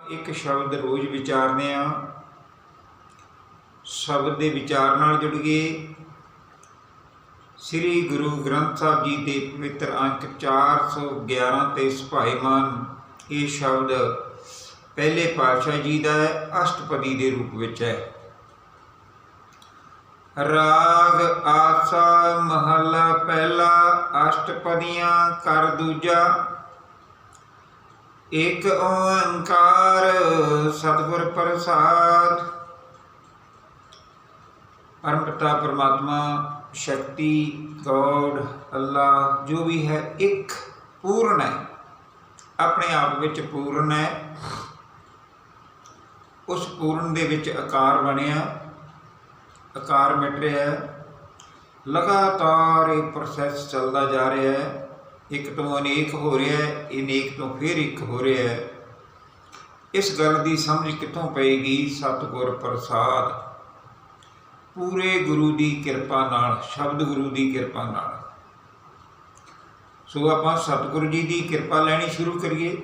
ਇੱਕ ਸ਼ਬਦ ਰੋਜ਼ ਵਿਚਾਰਦੇ ਆ ਸ਼ਬਦ ਦੇ ਵਿਚਾਰ ਨਾਲ ਜੁੜ ਗਏ। ਸ੍ਰੀ ਗੁਰੂ ਗ੍ਰੰਥ ਸਾਹਿਬ ਜੀ ਦੇ ਪਵਿੱਤਰ ਅੰਕ 411 ਤੇ ਸੁਭਾਈਮਾਨ ਇਹ ਸ਼ਬਦ ਪਹਿਲੇ ਪਾਤਸ਼ਾਹ ਜੀ ਦਾ ਅਸ਼ਟਪਦੀ ਦੇ ਰੂਪ ਵਿੱਚ ਹੈ। ਰਾਗ ਆਸਾ ਮਹਲਾ ਪਹਿਲਾ, ਅਸ਼ਟਪਦੀਆਂ ਕਰ ਦੂਜਾ ਇਕ ਓੰਕਾਰ ਸਤਿਗੁਰ ਪ੍ਰਸਾਦ। ਪਰਮ ਪਿਤਾ ਪਰਮਾਤਮਾ, ਸ਼ਕਤੀ, ਗੋਡ ਅੱਲਾ ਜੋ ਵੀ ਹੈ, ਇੱਕ, ਪੂਰਨ ਹੈ। ਆਪਣੇ ਆਪ ਵਿੱਚ ਪੂਰਨ ਹੈ। ਉਸ ਪੂਰਨ ਦੇ ਵਿੱਚ ਆਕਾਰ ਬਣਿਆ। ਆਕਾਰ ਮਿਟ ਰਿਹਾ ਹੈ। ਲਗਾਤਾਰ ਇਹ ਪ੍ਰੋਸੈਸ ਚੱਲਦਾ ਜਾ ਰਿਹਾ ਹੈ। ਇੱਕ ਤੋਂ ਅਨੇਕ ਹੋ ਰਿਹਾ ਹੈ ਅਨੇਕ ਤੋਂ ਫਿਰ ਇੱਕ ਹੋ ਰਿਹਾ ਹੈ। ਇਸ ਗੱਲ ਦੀ ਸਮਝ ਕਿੱਥੋਂ ਪਏਗੀ? ਸਤਿਗੁਰ ਪ੍ਰਸਾਦ। ਪੂਰੇ ਗੁਰੂ ਦੀ ਕਿਰਪਾ ਨਾਲ, ਸ਼ਬਦ ਗੁਰੂ ਦੀ ਕਿਰਪਾ ਨਾਲ। ਸੋ ਆਪਾਂ ਸਤਿਗੁਰੂ ਜੀ ਦੀ ਕਿਰਪਾ ਲੈਣੀ ਸ਼ੁਰੂ ਕਰੀਏ।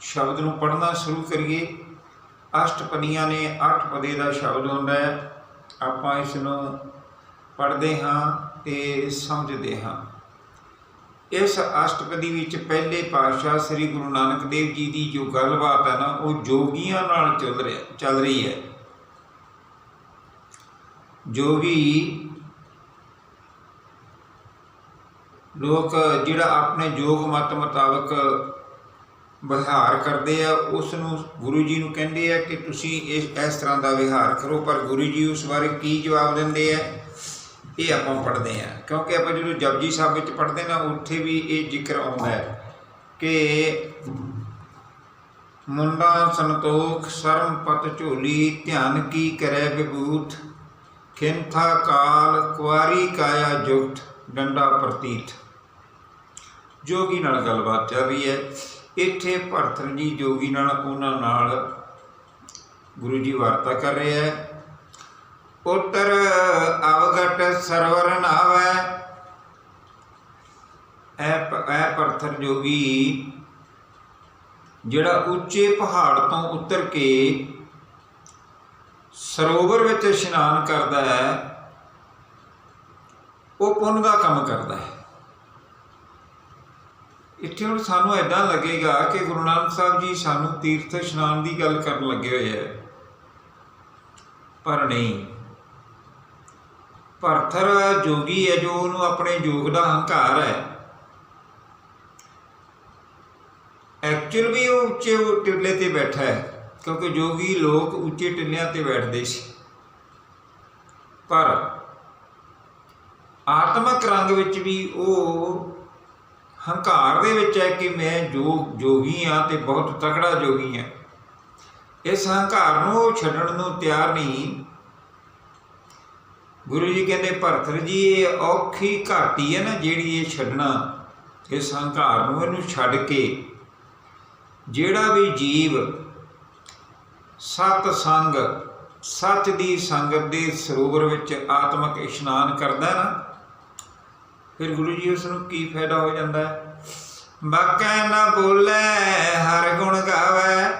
ਸ਼ਬਦ ਨੂੰ ਪੜ੍ਹਨਾ ਸ਼ੁਰੂ ਕਰੀਏ। ਅਸ਼ਟਪਦੀਆਂ ਨੇ ਅੱਠ ਪਦੇ ਦਾ ਸ਼ਬਦ ਹੁੰਦਾ ਹੈ। ਆਪਾਂ ਇਸ ਨੂੰ ਪੜ੍ਹਦੇ ਹਾਂ ਤੇ ਸਮਝਦੇ ਹਾਂ। ਇਸ ਅਸ਼ਟਪਦੀ ਵਿੱਚ ਪਹਿਲੇ ਪਾਤਸ਼ਾਹ ਸ੍ਰੀ ਗੁਰੂ ਨਾਨਕ ਦੇਵ ਜੀ ਦੀ ਜੋ ਗੱਲਬਾਤ ਹੈ ਨਾ, ਉਹ ਜੋਗੀਆਂ ਨਾਲ ਚੱਲ ਰਿਹਾ, ਚੱਲ ਰਹੀ ਹੈ। ਜੋਗੀ ਲੋਕ ਜਿਹੜਾ ਆਪਣੇ ਜੋਗ ਮਤ ਮੁਤਾਬਕ ਵਿਹਾਰ ਕਰਦੇ ਆ ਉਸ ਨੂੰ ਗੁਰੂ ਜੀ ਨੂੰ ਕਹਿੰਦੇ ਆ ਕਿ ਤੁਸੀਂ ਇਸ ਇਸ ਤਰ੍ਹਾਂ ਦਾ ਵਿਹਾਰ ਕਰੋ, ਪਰ ਗੁਰੂ ਜੀ ਉਸ ਬਾਰੇ ਕੀ ਜਵਾਬ ਦਿੰਦੇ ਆ? ਇਹ ਆਪਾਂ ਪੜ੍ਹਦੇ ਆ ਕਿਉਂਕਿ ਆਪਾਂ ਜਦੋਂ ਜਪਜੀ ਸਾਹਿਬ ਵਿੱਚ ਪੜ੍ਹਦੇ ਨਾ, ਉੱਥੇ ਵੀ ਇਹ ਜ਼ਿਕਰ ਆਉਂਦਾ ਹੈ ਕਿ ਮੁੰਡਾ ਸੰਤੋਖ ਸ਼ਰਮ ਪਤ ਝੋਲੀ, ਧਿਆਨ ਕੀ ਕਰੈ ਵਿਭੂਤ, ਖਿੰਥਾ ਕਾਲ ਕੁਆਰੀ ਕਾਇਆ ਜੁਗਤ, ਡੰਡਾ ਪ੍ਰਤੀਤ। ਜੋਗੀ ਨਾਲ ਗੱਲਬਾਤ ਚੱਲ ਰਹੀ ਹੈ। ਇੱਥੇ ਭਰਤਰ ਜੀ ਜੋਗੀ ਨਾਲ, ਉਹਨਾਂ ਨਾਲ ਗੁਰੂ ਜੀ ਵਾਰਤਾ ਕਰ ਰਿਹਾ ਹੈ। ਉਤਰ ਅਵਗਟ ਸਰਵਰ ਨਾਵੈ। ਐ ਪ- ਐ ਪਰਥਰ ਜੋਗੀ ਜਿਹੜਾ ਉੱਚੇ ਪਹਾੜ ਤੋਂ ਉਤਰ ਕੇ ਸਰੋਵਰ ਵਿੱਚ ਇਸ਼ਨਾਨ ਕਰਦਾ ਹੈ, ਉਹ ਪੁੰਨ ਦਾ ਕੰਮ ਕਰਦਾ ਹੈ। ਇੱਥੇ ਹੁਣ ਸਾਨੂੰ ਐਦਾਂ ਲੱਗੇਗਾ ਕਿ ਗੁਰੂ ਨਾਨਕ ਸਾਹਿਬ ਜੀ ਸਾਨੂੰ ਤੀਰਥ ਇਸ਼ਨਾਨ ਦੀ ਗੱਲ ਕਰਨ ਲੱਗੇ ਹੋਏ ਹੈ। ਪਰ ਨਹੀਂ। ਭਰਥਰ ਜੋਗੀ ਹੈ, ਜੋ ਉਹਨੂੰ ਆਪਣੇ ਯੋਗ ਦਾ ਹੰਕਾਰ ਹੈ। ਐਕਚੁਅਲ ਵੀ ਉਹ ਉੱਚੇ ਟਿੱਲੇ ਤੇ ਬੈਠਾ ਹੈ, ਕਿਉਂਕਿ ਜੋਗੀ ਲੋਕ ਉੱਚੇ ਟਿੱਲਿਆਂ ਤੇ ਬੈਠਦੇ ਸੀ। ਪਰ ਆਤਮਕ ਰੰਗ ਵਿੱਚ ਵੀ ਉਹ ਹੰਕਾਰ ਦੇ ਵਿੱਚ ਹੈ ਕਿ ਮੈਂ ਜੋ ਜੋਗੀ ਆ ਤੇ ਬਹੁਤ ਤਕੜਾ ਜੋਗੀ ਆ ਇਸ ਹੰਕਾਰ ਨੂੰ ਉਹ ਛੱਡਣ ਨੂੰ ਤਿਆਰ ਨਹੀਂ ਗੁਰੂ ਜੀ ਕਹਿੰਦੇ ਭਰਤਰ ਜੀ, ਇਹ ਔਖੀ ਘਾਟੀ ਹੈ ਨਾ ਜਿਹੜੀ ਇਹ ਛੱਡਣਾ ਇਸ ਹੰਕਾਰ ਨੂੰ ਇਹਨੂੰ ਛੱਡ ਕੇ ਜਿਹੜਾ ਵੀ ਜੀਵ ਸਤ ਸੰਗ, ਸੱਚ ਦੀ ਸੰਗਤ ਦੇ ਸਰੋਵਰ ਵਿੱਚ ਆਤਮਕ ਇਸ਼ਨਾਨ ਕਰਦਾ ਨਾ, ਫਿਰ ਗੁਰੂ ਜੀ ਉਸ ਨੂੰ ਕੀ ਫਾਇਦਾ ਹੋ ਜਾਂਦਾ? ਹੈ ਬਾਕੈ ਨਾ ਬੋਲੇ, ਹਰ ਗੁਣ ਗਾਵੇ।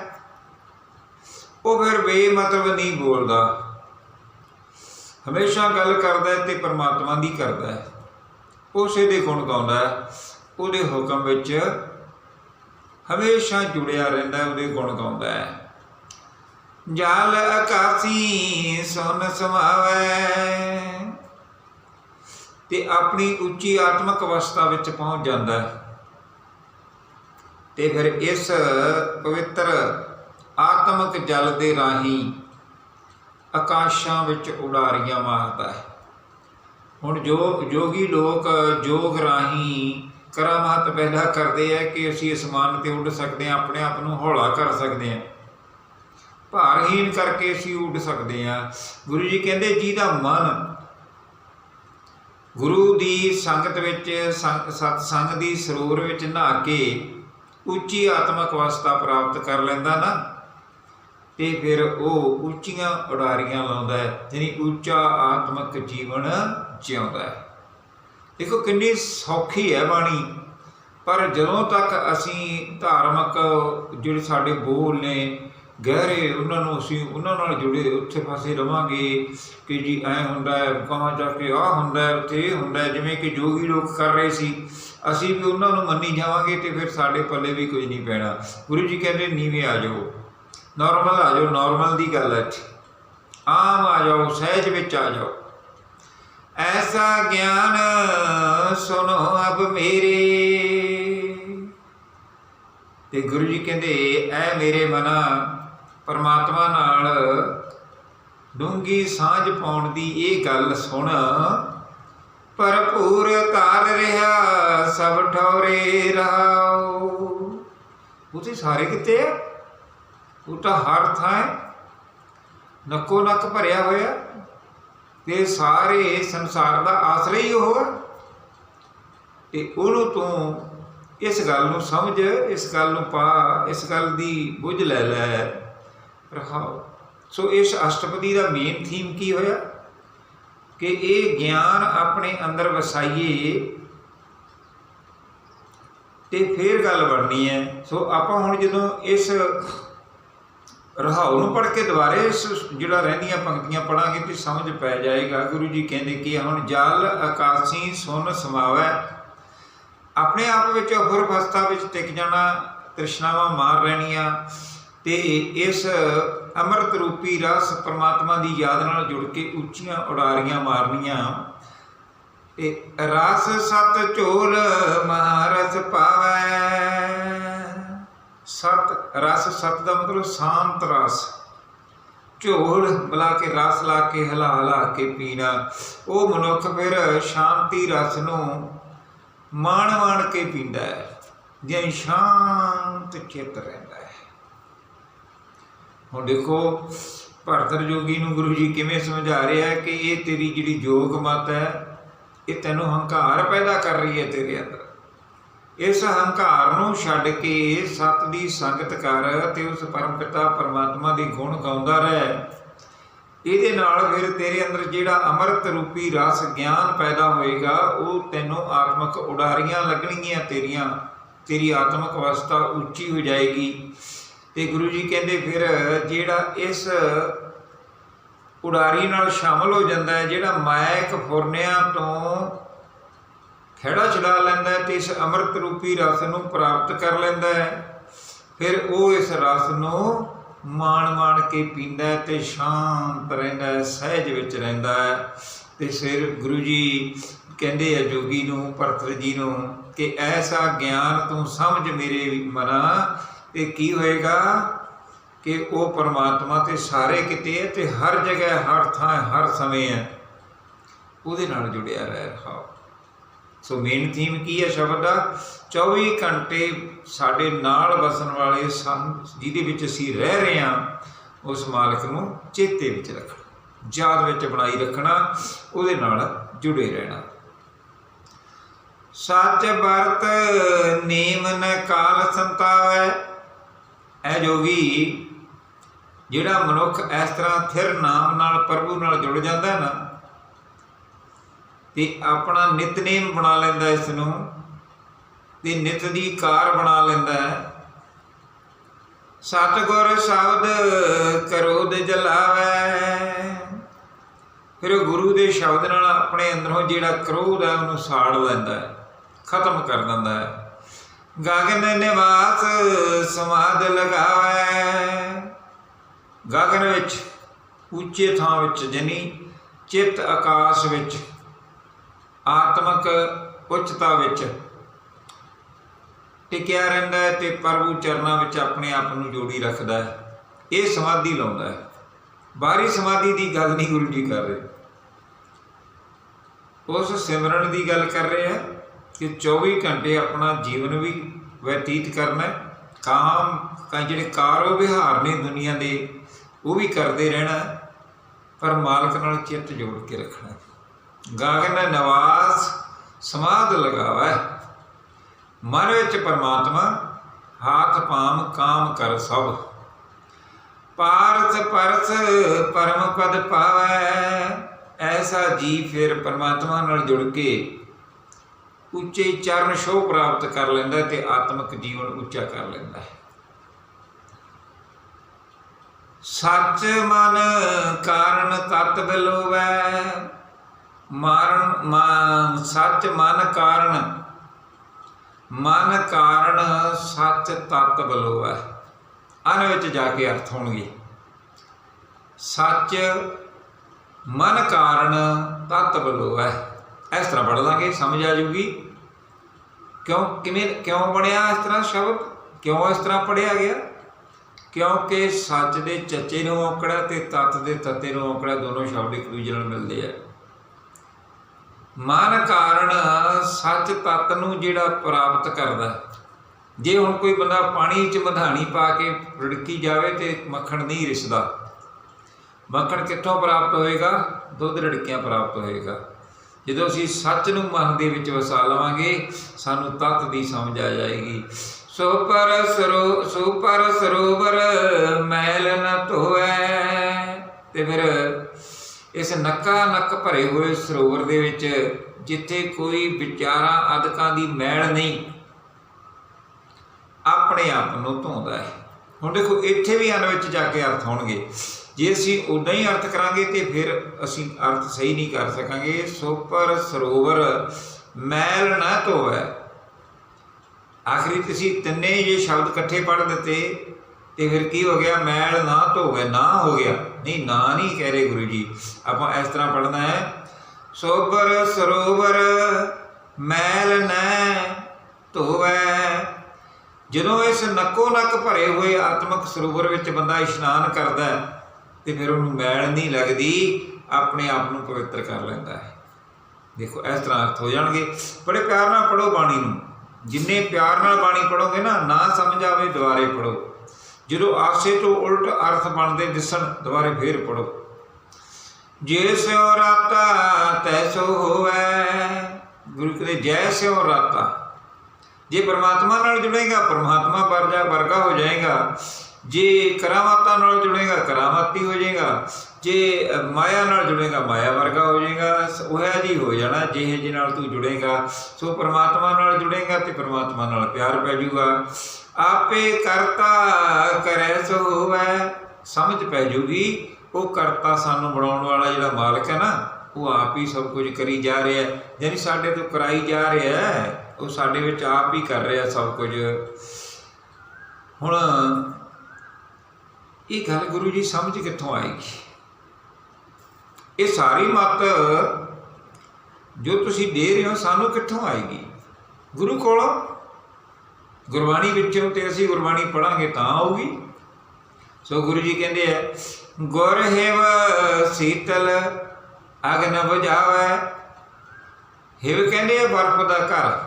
ਉਹ ਫਿਰ ਬੇਮਤਲਬ ਨਹੀਂ ਬੋਲਦਾ। ਹਮੇਸ਼ਾ ਗੱਲ ਕਰਦਾ ਹੈ ਤੇ ਪਰਮਾਤਮਾ ਦੀ ਕਰਦਾ ਹੈ। ਉਸੇ ਦੇ ਗੁਣ ਗਾਉਂਦਾ ਹੈ। ਉਹਦੇ ਹੁਕਮ ਵਿੱਚ ਹਮੇਸ਼ਾ ਜੁੜਿਆ ਰਹਿੰਦਾ ਹੈ, ਉਹਦੇ ਗੁਣ ਗਾਉਂਦਾ ਹੈ। ਜਾਲ ਆਕਾਸੀ ਸੁਨ ਸਮਾਵੇ। ਤੇ ਆਪਣੀ ਉੱਚੀ ਆਤਮਿਕ ਅਵਸਥਾ ਵਿੱਚ ਪਹੁੰਚ ਜਾਂਦਾ ਹੈ। ਤੇ ਫਿਰ ਇਸ ਪਵਿੱਤਰ ਆਤਮਿਕ ਜਲ ਦੇ ਰਾਹੀਂ ਆਕਾਸ਼ਾਂ ਵਿੱਚ ਉਡਾਰੀਆਂ ਮਾਰਦਾ ਹੈ। ਹੁਣ ਜੋ, ਜੋਗੀ ਲੋਕ ਜੋਗ ਰਾਹੀਂ ਕਰਾਮਾਤ ਪੈਦਾ ਕਰਦੇ ਆ ਕਿ ਅਸੀਂ ਅਸਮਾਨ ਤੇ ਉੱਡ ਸਕਦੇ ਹਾਂ, ਆਪਣੇ ਆਪ ਨੂੰ ਹੌਲਾ ਕਰ ਸਕਦੇ ਹਾਂ। ਭਾਰਹੀਣ ਕਰਕੇ ਅਸੀਂ ਉੱਡ ਸਕਦੇ ਹਾਂ। ਗੁਰੂ ਜੀ ਕਹਿੰਦੇ ਜਿਹਦਾ ਮਨ ਗੁਰੂ ਦੀ ਸੰਗਤ ਵਿੱਚ, ਸੰਗ- ਸਤ ਸੰਗ ਦੀ ਸਰੋਵਰ ਵਿੱਚ ਨਹਾ ਕੇ ਉੱਚੀ ਆਤਮਿਕ ਅਵਸਥਾ ਪ੍ਰਾਪਤ ਕਰ ਲੈਂਦਾ ਨਾ। ਤੇ ਫਿਰ ਉਹ ਉੱਚੀਆਂ ਉਡਾਰੀਆਂ ਲਾਉਂਦਾ ਹੈ ਯਾਨੀ ਉੱਚਾ ਆਤਮਿਕ ਜੀਵਨ ਜਿਉਂਦਾ ਹੈ। ਦੇਖੋ ਕਿੰਨੀ ਸੌਖੀ ਹੈ ਬਾਣੀ। ਪਰ ਜਦੋਂ ਤੱਕ ਅਸੀਂ ਧਾਰਮਿਕ ਜਿਹੜੇ ਸਾਡੇ ਬੋਲ ਨੇ, ਗਹਿਰੇ ਉਹਨਾਂ ਨੂੰ ਅਸੀਂ ਉਹਨਾਂ ਨਾਲ ਜੁੜੇ ਉੱਥੇ ਫਸੇ ਰਵਾਂਗੇ ਕਿ ਜੀ ਐ ਹੁੰਦਾ ਹੈ ਕਹਾਂ ਜਾ ਕੇ ਆ ਹੁੰਦਾ ਹੈ, ਉੱਥੇ ਇਹ ਹੁੰਦਾ ਜਿਵੇਂ ਕਿ ਜੋਗੀ ਲੋਕ ਕਰ ਰਹੇ ਸੀ। ਅਸੀਂ ਵੀ ਉਹਨਾਂ ਨੂੰ ਮੰਨੀ ਜਾਵਾਂਗੇ ਤੇ ਫਿਰ ਸਾਡੇ ਪੱਲੇ ਵੀ ਕੁਝ ਨਹੀਂ ਪੈਣਾ। ਗੁਰੂ ਜੀ ਕਹਿੰਦੇ, ਨੀਵੇਂ ਆ ਜਾਓ। ਨਾਰਮਲ ਆ ਜਾਓ ਨਾਰਮਲ ਦੀ ਗੱਲ ਹੈ ਆਮ ਆ ਜਾਓ, ਸਹਿਜ ਵਿੱਚ ਆ ਜਾਓ। ਐਸਾ ਗਿਆਨ ਸੁਣੋ ਅਬ ਮੇਰੇ। ਤੇ ਗੁਰੂ ਜੀ ਕਹਿੰਦੇ, ਐ ਮੇਰੇ ਮਨਾ ਪਰਮਾਤਮਾ ਨਾਲ ਡੂੰਗੀ ਸਾਂਝ ਪਾਉਣ ਦੀ ਇਹ ਗੱਲ ਸੁਣ। ਭਰਪੂਰ ਧਾਰ ਰਿਹਾ, ਸਭ ਠੌਰੇ ਰਹਾਓ। ਉਹਦੇ ਸਾਰੇ ਕਿਤੇ ਆ? ਉਹ ਤਾਂ ਹਰ ਥਾਂ ਨੱਕੋ ਨੱਕ ਭਰਿਆ ਹੋਇਆ। ਤੇ ਸਾਰੇ ਸੰਸਾਰ ਦਾ ਆਸਰਾ ਹੀ ਉਹ ਹੈ। ਤੇ ਉਹਨੂੰ ਤੂੰ ਇਸ ਗੱਲ ਨੂੰ ਸਮਝ, ਇਸ ਗੱਲ ਨੂੰ ਪਾ, ਇਸ ਗੱਲ ਦੀ ਬੁੱਝ ਲੈ ਲੈ। ਰਹਾਓ। ਸੋ ਇਸ ਅਸ਼ਟਪਦੀ ਦਾ ਮੇਨ ਥੀਮ ਕੀ ਹੋਇਆ? ਕਿ ਇਹ ਗਿਆਨ ਆਪਣੇ ਅੰਦਰ ਵਸਾਈਏ ਤੇ ਫੇਰ ਗੱਲ ਬਣਨੀ ਹੈ। ਸੋ ਆਪਾਂ ਹੁਣ ਜਦੋਂ ਇਸ ਰਹਾਉ ਨੂੰ ਪੜ੍ਹ ਕੇ ਦੁਬਾਰੇ ਇਸ ਜਿਹੜਾ ਰਹਿੰਦੀਆਂ ਪੰਕਤੀਆਂ ਪੜਾਂਗੇ ਤੇ ਸਮਝ ਪੈ ਜਾਏਗਾ। ਗੁਰੂ ਜੀ ਕਹਿੰਦੇ ਕਿ ਹੁਣ ਜਲ, ਆਕਾਸ਼ੀ, ਸੁਨ ਸਮਾਵੈ। ਆਪਣੇ ਆਪ ਵਿੱਚ ਹੁਰ ਫਸਤਾ ਵਿੱਚ ਟਿਕ ਜਾਣਾ, ਤ੍ਰਿਸ਼ਨਾਵਾਂ ਮਾਰ ਰਹਿਣੀਆਂ ਤੇ ਇਸ ਅੰਮ੍ਰਿਤ ਰੂਪੀ ਰਸ ਪ੍ਰਮਾਤਮਾ ਦੀ ਯਾਦ ਨਾਲ ਜੁੜ ਕੇ ਉੱਚੀਆਂ ਉਡਾਰੀਆਂ ਮਾਰਨੀਆਂ। ਤੇ ਰਸ ਸਤ ਝੋਲ, ਮਹਾਰਸ ਪਾਵੈ। ਸਤ ਰਸ, ਸਤ ਦਾ ਮਤਲਬ ਸ਼ਾਂਤ ਰਸ। ਝੋਲ ਮਿਲਾ ਕੇ, ਰਸ ਲਾ ਕੇ, ਹਲਾ ਹਿਲਾ ਕੇ ਪੀਣਾ। ਉਹ ਮਨੁੱਖ ਫਿਰ ਸ਼ਾਂਤੀ ਰਸ ਨੂੰ ਮਾਣ ਮਾਣ ਕੇ ਪੀਂਦਾ ਹੈ ਜਿਵੇਂ ਸ਼ਾਂਤ ਚਿੱਤ ਰਹਿੰਦਾ ਹੈ। ਹੁਣ ਦੇਖੋ, ਭਰਤਰ ਜੋਗੀ ਨੂੰ ਗੁਰੂ ਜੀ ਕਿਵੇਂ ਸਮਝਾ ਰਿਹਾ ਹੈ ਕਿ ਇਹ ਤੇਰੀ ਜਿਹੜੀ ਜੋਗ ਮਤ ਹੈ, ਇਹ ਤੈਨੂੰ ਹੰਕਾਰ ਪੈਦਾ ਕਰ ਰਹੀ ਹੈ ਤੇਰੇ ਅੰਦਰ। ਇਸ ਹੰਕਾਰ ਨੂੰ ਛੱਡ ਕੇ ਸਤ ਦੀ ਸੰਗਤ ਕਰ ਤੇ ਉਸ ਪਰਮ ਪਿਤਾ ਪਰਮਾਤਮਾ ਦੇ ਗੁਣ ਗਾਉਂਦਾ ਰਹਿ। ਇਹਦੇ ਨਾਲ ਫਿਰ ਤੇਰੇ ਅੰਦਰ ਜਿਹੜਾ ਅੰਮ੍ਰਿਤ ਰੂਪੀ ਰਸ ਗਿਆਨ ਪੈਦਾ ਹੋਏਗਾ, ਉਹ ਤੈਨੂੰ ਆਤਮਿਕ ਉਡਾਰੀਆਂ ਲੱਗਣਗੀਆਂ ਤੇਰੀਆਂ। ਤੇਰੀ ਆਤਮਿਕ ਅਵਸਥਾ ਉੱਚੀ ਹੋ ਜਾਏਗੀ। ਤੇ ਗੁਰੂ ਜੀ ਕਹਿੰਦੇ ਫਿਰ ਜਿਹੜਾ ਇਸ ਉਡਾਰੀ ਨਾਲ ਸ਼ਾਮਲ ਹੋ ਜਾਂਦਾ ਹੈ, ਜਿਹੜਾ ਮਾਇਕ ਫੁਰਨਿਆਂ ਤੋਂ ਖੇੜਾ ਛੁਡਾ ਲੈਂਦਾ ਹੈ ਤੇ ਇਸ ਅੰਮ੍ਰਿਤ ਰੂਪੀ ਰਸ ਨੂੰ ਪ੍ਰਾਪਤ ਕਰ ਲੈਂਦਾ ਹੈ। ਫਿਰ ਉਹ ਇਸ ਰਸ ਨੂੰ ਮਾਣ ਮਾਣ ਕੇ ਪੀਂਦਾ ਹੈ ਤੇ ਸ਼ਾਂਤ ਰਹਿੰਦਾ ਹੈ, ਸਹਿਜ ਵਿੱਚ ਰਹਿੰਦਾ ਹੈ। ਤੇ ਫਿਰ ਗੁਰੂ ਜੀ ਕਹਿੰਦੇ ਆ, ਜੋਗੀ ਨੂੰ ਭਰਤਰ ਜੀ ਨੂੰ ਕਿ ਐਸਾ ਗਿਆਨ ਤੂੰ ਸਮਝ ਮੇਰੇ ਮਨਾ। ਤੇ ਕੀ ਹੋਏਗਾ ਕਿ ਉਹ ਪਰਮਾਤਮਾ ਤੇ ਸਾਰੇ ਕਿਤੇ ਹੈ ਤੇ ਹਰ ਜਗ੍ਹਾ, ਹਰ ਥਾਂ, ਹਰ ਸਮੇਂ ਹੈ। ਉਹਦੇ ਨਾਲ ਜੁੜਿਆ ਰਹਿ ਰਹਾ ਸੋ ਮੇਨ ਥੀਮ ਕੀ ਹੈ ਸ਼ਬਦ? ਦਾ 24 ਘੰਟੇ ਸਾਡੇ ਨਾਲ ਵਸਣ ਵਾਲੇ ਸੰ ਜਿਹਦੇ ਵਿੱਚ ਅਸੀਂ ਰਹਿ ਰਹੇ ਹਾਂ, ਉਸ ਮਾਲਕ ਨੂੰ ਚੇਤੇ ਵਿੱਚ ਰੱਖਣਾ, ਯਾਦ ਵਿੱਚ ਬਣਾਈ ਰੱਖਣਾ, ਉਹਦੇ ਨਾਲ ਜੁੜੇ ਰਹਿਣਾ। ਸੱਚ ਵਰਤ ਨੇਮ ਨ ਕਾਲ ਸੰਤਾਵੈ। ਐ ਜੋਗੀ ਜਿਹੜਾ ਮਨੁੱਖ ਇਸ ਤਰ੍ਹਾਂ ਥਿਰ ਨਾਮ ਨਾਲ ਪ੍ਰਭੂ ਨਾਲ ਜੁੜ ਜਾਂਦਾ ਹੈ ਨਾ ਤੇ ਆਪਣਾ ਨਿਤਨੇਮ ਬਣਾ ਲੈਂਦਾ ਇਸ ਨੂੰ ਤੇ ਨਿਤ ਦੀ ਕਾਰ ਬਣਾ ਲੈਂਦਾ ਹੈ। ਸਤਿਗੁਰ ਸ਼ਬਦ ਕਰੋਦ ਜਲਾਵੇ। ਫਿਰ ਉਹ ਗੁਰੂ ਦੇ ਸ਼ਬਦ ਨਾਲ ਆਪਣੇ ਅੰਦਰੋਂ ਜਿਹੜਾ ਕ੍ਰੋਧ ਹੈ ਉਹਨੂੰ ਸਾੜ ਲੈਂਦਾ ਹੈ, ਖਤਮ ਕਰ ਦਿੰਦਾ ਹੈ। ਗਗਨ ਨਿਵਾਸ ਸਮਾਦ ਲਗਾਵੇ। ਗਗਨ ਵਿੱਚ, ਉੱਚੇ ਥਾਂ ਵਿੱਚ ਜਨੀ ਚਿੱਤ ਆਕਾਸ਼ ਵਿੱਚ ਆਤਮਕ ਉੱਚਤਾ ਵਿੱਚ ਟਿਕਿਆ ਰਹਿੰਦਾ ਹੈ ਤੇ ਪ੍ਰਭੂ ਚਰਨਾਂ ਵਿੱਚ ਆਪਣੇ ਆਪ ਨੂੰ ਜੋੜੀ ਰੱਖਦਾ ਹੈ। ਇਹ ਸਮਾਧੀ ਲਾਉਂਦਾ ਹੈ। ਬਾਹਰੀ ਸਮਾਧੀ ਦੀ ਗੱਲ ਨਹੀਂ ਗੁਰੂ ਜੀ ਕਰ ਰਹੇ। ਉਸ ਸਿਮਰਨ ਦੀ ਗੱਲ ਕਰ ਰਹੇ ਆ ਕਿ 24 ਘੰਟੇ ਆਪਣਾ ਜੀਵਨ ਵੀ ਬਤੀਤ ਕਰਨਾ ਹੈ। ਕਾਮ ਕਾ ਜਿਹੜੇ ਕਾਰੋ ਵਿਹਾਰ ਨੇ ਦੁਨੀਆ ਦੇ, ਉਹ ਵੀ ਕਰਦੇ ਰਹਿਣਾ ਪਰ ਮਾਲਕ ਨਾਲ ਚਿੱਤ ਜੋੜ ਕੇ ਰੱਖਣਾ ਗਗਨ ਨਿਵਾਸ ਸਮਾਧ ਲਗਾਵੇ। ਮਨ ਵਿੱਚ ਪਰਮਾਤਮਾ, ਹਾਥ ਪਾਮ ਕਾਮ ਕਰ ਸਭ। ਪਾਰਥ ਪਰਥ ਪਰਮ ਪਦ ਪਾਵੇ। ਐਸਾ ਜੀ ਫਿਰ ਪਰਮਾਤਮਾ ਨਾਲ ਜੁੜ ਕੇ ਉੱਚੇ ਚਰਨ ਛੋਹ ਪ੍ਰਾਪਤ ਕਰ ਲੈਂਦਾ ਤੇ ਆਤਮਿਕ ਜੀਵਨ ਉੱਚਾ ਕਰ ਲੈਂਦਾ ਹੈ। ਸੱਚ ਮਨ ਕਾਰਨ ਤਤ ਬਿਲੋਵੈ। ਮਾਰਨ, ਮਾ- ਸੱਚ ਮਨ ਕਾਰਨ। ਮਨ ਕਾਰਨ ਸੱਚ ਤਤ ਹੈ। ਅਨ ਵਿੱਚ ਜਾ ਕੇ ਅਰਥ ਹੋਣਗੇ। ਸੱਚ ਮਨ ਕਾਰਨ ਤਤ ਹੈ। ਇਸ ਤਰ੍ਹਾਂ ਪੜ੍ਹ ਲਾਂਗੇ, ਸਮਝ ਆ ਜੂਗੀ ਕਿਉਂ, ਕਿਵੇਂ, ਕਿਉਂ ਬਣਿਆ ਇਸ ਤਰ੍ਹਾਂ ਸ਼ਬਦ? ਕਿਉਂ ਇਸ ਤਰ੍ਹਾਂ ਪੜਿਆ ਗਿਆ? ਕਿਉਂਕਿ ਸੱਚ ਦੇ ਚੱਚੇ ਨੂੰ ਔਕੜਾ ਤੇ ਤਤ ਦੇ ਤਤੇ ਨੂੰ ਔਕੜਾ ਦੋਨੋਂ ਸ਼ਬਦ ਇੱਕ ਦੂਜੇ ਨਾਲ ਮਿਲਦੇ ਆ। ਮਨ ਕਾਰਨ ਸੱਚ ਤਤ ਨੂੰ ਜਿਹੜਾ ਪ੍ਰਾਪਤ ਕਰਦਾ ਜੇ ਹੁਣ ਕੋਈ ਬੰਦਾ ਪਾਣੀ 'ਚ ਮਧਾਣੀ ਪਾ ਕੇ ਰੜਕੀ ਜਾਵੇ ਤੇ ਮੱਖਣ ਨਹੀਂ ਰਿਸਦਾ। ਮੱਖਣ ਕਿੱਥੋਂ ਪ੍ਰਾਪਤ ਹੋਏਗਾ? ਦੁੱਧ ਰੜਕੀਆਂ ਪ੍ਰਾਪਤ ਹੋਏਗਾ। ਜਦੋਂ ਅਸੀਂ ਸੱਚ ਨੂੰ ਮਨ ਦੇ ਵਿੱਚ ਵਸਾ ਲਵਾਂਗੇ, ਸਾਨੂੰ ਤਤ ਦੀ ਸਮਝ ਆ ਜਾਏਗੀ। ਸੋ ਸਰੋ ਸੋ ਸਰੋਵਰ ਮੈਲ ਨ ਧੋਐ ਤੇ ਫਿਰ ਇਸ ਨੱਕਾ ਨੱਕ ਭਰੇ ਹੋਏ ਸਰੋਵਰ ਦੇ ਵਿੱਚ ਜਿੱਥੇ ਕੋਈ ਵਿਚਾਰਾਂ ਅਦਕਾਂ ਦੀ ਮੈਲ ਨਹੀਂ, ਆਪਣੇ ਆਪ ਨੂੰ ਧੋਂਦਾ ਹੈ। ਹੁਣ ਦੇਖੋ, ਇੱਥੇ ਵੀ ਅਨ ਵਿੱਚ ਜਾ ਕੇ ਅਰਥ ਹੋਣਗੇ। ਜੇ ਅਸੀਂ ਉਦਾਂ ਹੀ ਅਰਥ ਕਰਾਂਗੇ ਤੇ ਫਿਰ ਅਸੀਂ ਅਰਥ ਸਹੀ ਨਹੀਂ ਕਰ ਸਕਾਂਗੇ। ਸੋ ਪਰ ਸਰੋਵਰ, ਮੈਲ ਨਾ ਧੋਵੈ। ਆਖਰੀ ਤੁਸੀਂ ਤਿੰਨੇ ਜੇ ਸ਼ਬਦ ਇਕੱਠੇ ਪੜ੍ਹ ਦਿੱਤੇ ਤੇ ਫਿਰ ਕੀ ਹੋ ਗਿਆ? ਮੈਲ ਨਾ ਧੋਵੇ, ਨਾ ਹੋ ਗਿਆ। ਨਹੀਂ, ਨਾ ਨਹੀਂ ਕਹਿ ਰਹੇ ਗੁਰੂ ਜੀ। ਆਪਾਂ ਇਸ ਤਰ੍ਹਾਂ ਪੜ੍ਹਨਾ ਹੈ। ਸੋਬਰ ਸਰੋਵਰ, ਮੈਲ ਨੈ ਧੋਵੇ। ਜਦੋਂ ਇਸ ਨੱਕੋ ਨੱਕ ਭਰੇ ਹੋਏ ਆਤਮਿਕ ਸਰੋਵਰ ਵਿੱਚ ਬੰਦਾ ਇਸ਼ਨਾਨ ਕਰਦਾ ਹੈ, ਤੇ ਫਿਰ ਉਹਨੂੰ ਮੈਲ ਨਹੀਂ ਲੱਗਦੀ, ਆਪਣੇ ਆਪ ਨੂੰ ਪਵਿੱਤਰ ਕਰ ਲੈਂਦਾ ਹੈ। ਦੇਖੋ, ਇਸ ਤਰ੍ਹਾਂ ਅਰਥ ਹੋ ਜਾਣਗੇ। ਬੜੇ ਪਿਆਰ ਨਾਲ ਪੜੋ ਬਾਣੀ ਨੂੰ। ਜਿੰਨੇ ਪਿਆਰ ਨਾਲ ਬਾਣੀ ਪੜੋਗੇ ਨਾ ਨਾ ਸਮਝ ਆਵੇ, ਦੁਬਾਰੇ ਪੜੋ ਜਦੋਂ ਆਸੇ ਤੋਂ ਉਲਟ ਅਰਥ ਬਣਦੇ ਦਿਸਣ, ਦੁਬਾਰੇ ਫੇਰ ਪੜੋ ਜੇ ਸਿਓ ਰਾਤਾ ਤੈਸੋ ਹੋਵੇ। ਗੁਰੂ ਕਹਿੰਦੇ, ਜੈ ਸਿਓ ਰਾਤਾ। ਜੇ ਪਰਮਾਤਮਾ ਨਾਲ ਜੁੜੇਗਾ, ਪਰਮਾਤਮਾ ਵਰਗਾ ਵਰਗਾ ਹੋ ਜਾਏਗਾ। ਜੇ ਕਰਾਮਾਤਾਂ ਨਾਲ ਜੁੜੇਗਾ, ਕਰਾਮਾਤੀ ਹੋ ਜਾਏਗਾ। ਜੇ ਮਾਇਆ ਨਾਲ ਜੁੜੇਗਾ, ਮਾਇਆ ਵਰਗਾ ਹੋ ਜਾਏਗਾ। ਸ- ਉਹ ਜੀ ਹੋ ਜਾਣਾ, ਜਿਹੇ ਜਿਹੇ ਨਾਲ ਤੂੰ ਜੁੜੇਗਾ। ਸੋ ਪਰਮਾਤਮਾ ਨਾਲ ਜੁੜੇਗਾ ਤੇ ਪਰਮਾਤਮਾ ਨਾਲ ਪਿਆਰ ਪੈ ਜਾਊਗਾ। ਆਪੇ ਕਰਤਾ ਕਰੈ ਸੋ ਹੋਵੇ ਸਮਝ ਪੈ ਜੂਗੀ, ਉਹ ਕਰਤਾ ਸਾਨੂੰ ਬਣਾਉਣ ਵਾਲਾ ਜਿਹੜਾ ਮਾਲਕ ਹੈ ਨਾ, ਉਹ ਆਪ ਹੀ ਸਭ ਕੁਝ ਕਰੀ ਜਾ ਰਿਹਾ ਹੈ। ਯਾਨੀ ਸਾਡੇ ਤੋਂ ਕਰਾਈ ਜਾ ਰਿਹਾ ਹੈ, ਉਹ ਸਾਡੇ ਵਿੱਚ ਆਪ ਹੀ ਕਰ ਰਿਹਾ ਸਭ ਕੁਝ। ਹੁਣ ਇਹ ਗੱਲ ਗੁਰੂ ਜੀ ਸਮਝ ਕਿੱਥੋਂ ਆਏਗੀ? ਇਹ ਸਾਰੀ ਮਤ ਜੋ ਤੁਸੀਂ ਦੇ ਰਹੇ ਹੋ, ਸਾਨੂੰ ਕਿੱਥੋਂ ਆਏਗੀ? ਗੁਰੂ ਕੋਲੋਂ? ਗੁਰਬਾਣੀ ਵਿੱਚੋਂ ਤੇ ਅਸੀਂ ਗੁਰਬਾਣੀ ਪੜਾਂਗੇ ਤਾਂ ਆਊਗੀ। ਸੋ ਗੁਰੂ ਜੀ ਕਹਿੰਦੇ ਆ, ਗੁਰ ਹੈਵ ਸੀਤਲ, ਅਗਨ ਬੁਝਾਵੇ। ਹੈਵ ਕਹਿੰਦੇ ਆ, ਬਰਫ਼ ਦਾ ਘਰ।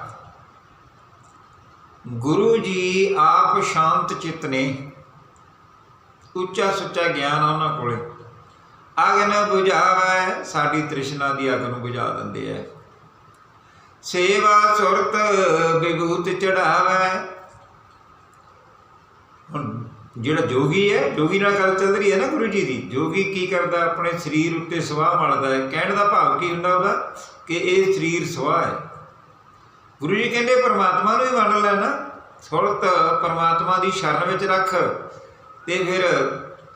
ਗੁਰੂ ਜੀ ਆਪ ਸ਼ਾਂਤ ਚਿੱਤ ਨੇ, ਉੱਚਾ ਸੁੱਚਾ ਗਿਆਨ ਆ ਉਹਨਾਂ ਕੋਲੇ। ਅਗਨ ਬੁਝਾਵੇ, ਸਾਡੀ ਤ੍ਰਿਸ਼ਨਾ ਦੀ ਅੱਗ ਨੂੰ ਬੁਝਾ ਦਿੰਦੇ ਐ ਸੇਵਾ ਸੁਰਤ ਵਿਭੂਤ ਚੜਾਵੇ। ਹੁਣ ਜਿਹੜਾ ਜੋਗੀ ਹੈ, ਜੋਗੀ ਨਾਲ ਗੱਲ ਚੱਲ ਰਹੀ ਹੈ ਨਾ ਗੁਰੂ ਜੀ ਦੀ। ਜੋਗੀ ਕੀ ਕਰਦਾ? ਆਪਣੇ ਸਰੀਰ ਉੱਤੇ ਸਵਾਹ ਮਲਦਾ ਹੈ। ਕਹਿਣ ਦਾ ਭਾਵ ਕੀ ਹੁੰਦਾ ਉਹਦਾ? ਕਿ ਇਹ ਸਰੀਰ ਸਵਾਹ ਹੈ। ਗੁਰੂ ਜੀ ਕਹਿੰਦੇ, ਪਰਮਾਤਮਾ ਨੂੰ ਹੀ ਮੰਨ ਲੈ ਨਾ। ਸੁਰਤ ਪਰਮਾਤਮਾ ਦੀ ਸ਼ਰਨ ਵਿੱਚ ਰੱਖ ਤੇ ਫਿਰ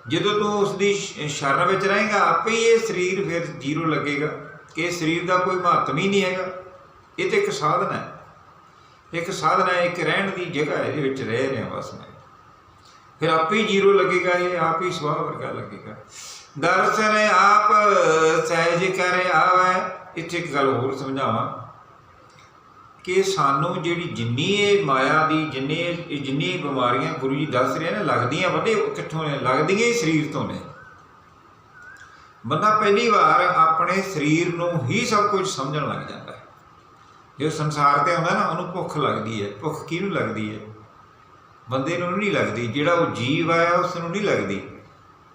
ਜਦੋਂ ਤੂੰ ਉਸ ਦੀ ਸ਼ਰਨ ਵਿੱਚ ਰਹੇਗਾ, ਆਪੇ ਹੀ ਇਹ ਸਰੀਰ ਫਿਰ ਜ਼ੀਰੋ ਲੱਗੇਗਾ। ਕਿ ਸਰੀਰ ਦਾ ਕੋਈ ਮਹੱਤਵ ਹੀ ਨਹੀਂ ਹੈਗਾ। ਇਹ ਤੇ ਇੱਕ ਸਾਧਨ ਹੈ। ਇੱਕ ਸਾਧਨ ਹੈ, ਇੱਕ ਰਹਿਣ ਦੀ ਜਗ੍ਹਾ ਹੈ, ਇਹਦੇ ਵਿੱਚ ਰਹਿ ਰਹੇ ਹਾਂ ਬਸ ਮੈਂ। ਫਿਰ ਆਪੇ ਹੀ ਜ਼ੀਰੋ ਲੱਗੇਗਾ, ਇਹ ਆਪ ਹੀ ਸਵਾਹ ਵਰਗਾ ਲੱਗੇਗਾ। ਦਰਸ਼ਨ ਆਪ, ਸਹਿਜ ਕਰ ਆਵੇ। ਇੱਥੇ ਇੱਕ ਗੱਲ ਹੋਰ ਸਮਝਾਵਾਂ ਕਿ ਸਾਨੂੰ ਜਿਹੜੀ ਜਿੰਨੀ ਇਹ ਮਾਇਆ ਦੀ, ਜਿੰਨੇ ਇਹ ਜਿੰਨੀ ਬਿਮਾਰੀਆਂ ਗੁਰੂ ਜੀ ਦੱਸ ਰਹੇ ਨੇ, ਲੱਗਦੀਆਂ ਬੰਦੇ ਕਿੱਥੋਂ ਨੇ, ਲੱਗਦੀਆਂ ਹੀ ਸਰੀਰ ਤੋਂ ਨੇ। ਬੰਦਾ ਪਹਿਲੀ ਵਾਰ ਆਪਣੇ ਸਰੀਰ ਨੂੰ ਹੀ ਸਭ ਕੁਝ ਸਮਝਣ ਲੱਗ ਜਾਂਦਾ। ਜੇ ਸੰਸਾਰ ਤੇ ਆਉਂਦਾ ਨਾ, ਉਹਨੂੰ ਭੁੱਖ ਲੱਗਦੀ ਹੈ। ਭੁੱਖ ਕਿਹਨੂੰ ਲੱਗਦੀ ਹੈ? ਬੰਦੇ ਨੂੰ ਨਹੀਂ ਲੱਗਦੀ। ਜਿਹੜਾ ਉਹ ਜੀਵ ਆਇਆ ਉਸ ਨੂੰ ਨਹੀਂ ਲੱਗਦੀ।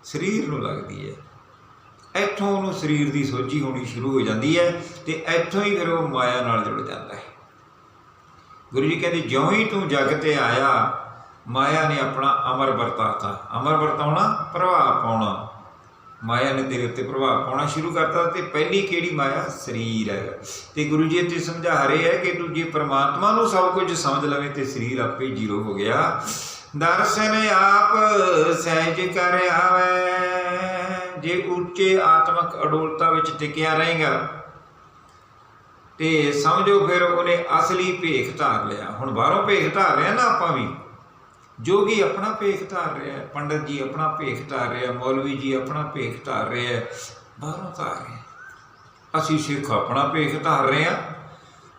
ਸਰੀਰ ਨੂੰ ਲੱਗਦੀ ਹੈ। ਇੱਥੋਂ ਉਹਨੂੰ ਸਰੀਰ ਦੀ ਸੋਝੀ ਹੋਣੀ ਸ਼ੁਰੂ ਹੋ ਜਾਂਦੀ ਹੈ ਤੇ ਇੱਥੋਂ ਹੀ ਫਿਰ ਉਹ ਮਾਇਆ ਨਾਲ ਜੁੜ ਜਾਂਦਾ ਹੈ। ਗੁਰੂ ਜੀ ਕਹਿੰਦੇ, ਜਿਉਂ ਹੀ ਤੂੰ ਜਗ ਤੇ ਆਇਆ, ਮਾਇਆ ਨੇ ਆਪਣਾ ਅਮਰ ਵਰਤਾਤਾ। ਅਮਰ ਵਰਤਾਉਣਾ ਪ੍ਰਭਾਵ ਪਾਉਣਾ। ਮਾਇਆ ਨੇ ਤੇਰੇ ਉੱਤੇ ਪ੍ਰਭਾਵ ਪਾਉਣਾ ਸ਼ੁਰੂ ਕਰਤਾ ਤੇ ਪਹਿਲੀ ਕਿਹੜੀ ਮਾਇਆ? ਸਰੀਰ ਹੈ। ਤੇ ਗੁਰੂ ਜੀ ਇੱਥੇ ਸਮਝਾ ਰਹੇ ਹੈ ਕਿ ਤੂੰ ਜੇ ਪ੍ਰਮਾਤਮਾ ਨੂੰ ਸਭ ਕੁਝ ਸਮਝ ਲਵੇਂ ਤੇ ਸਰੀਰ ਆਪੇ ਜ਼ੀਰੋ ਹੋ ਗਿਆ। ਦਰਸ਼ਨ ਆਪ ਸਹਿਜ ਕਰ ਆਵੇ। ਜੇ ਉੱਚੇ ਆਤਮਕ ਅਡੋਲਤਾ ਵਿੱਚ ਟਿਕਿਆ ਰਹੇਗਾ, ਤੇ ਸਮਝੋ ਫਿਰ ਉਹਨੇ ਅਸਲੀ ਭੇਖ ਧਾਰ ਲਿਆ। ਹੁਣ ਬਾਹਰੋਂ ਭੇਖ ਧਾਰ ਰਿਹਾ ਨਾ ਆਪਾਂ ਵੀ। ਜੋਗੀ ਆਪਣਾ ਭੇਖ ਧਾਰ ਰਿਹਾ ਹੈ ਪੰਡਤ ਜੀ ਆਪਣਾ ਭੇਖ ਧਾਰ ਰਿਹਾ ਮੌਲਵੀ ਜੀ ਆਪਣਾ ਭੇਖ ਧਾਰ ਰਿਹਾ ਹੈ, ਬਾਹਰੋਂ ਧਾਰ ਰਹੇ ਅਸੀਂ ਸਿੱਖ ਆਪਣਾ ਭੇਖ ਧਾਰ ਰਹੇ ਹਾਂ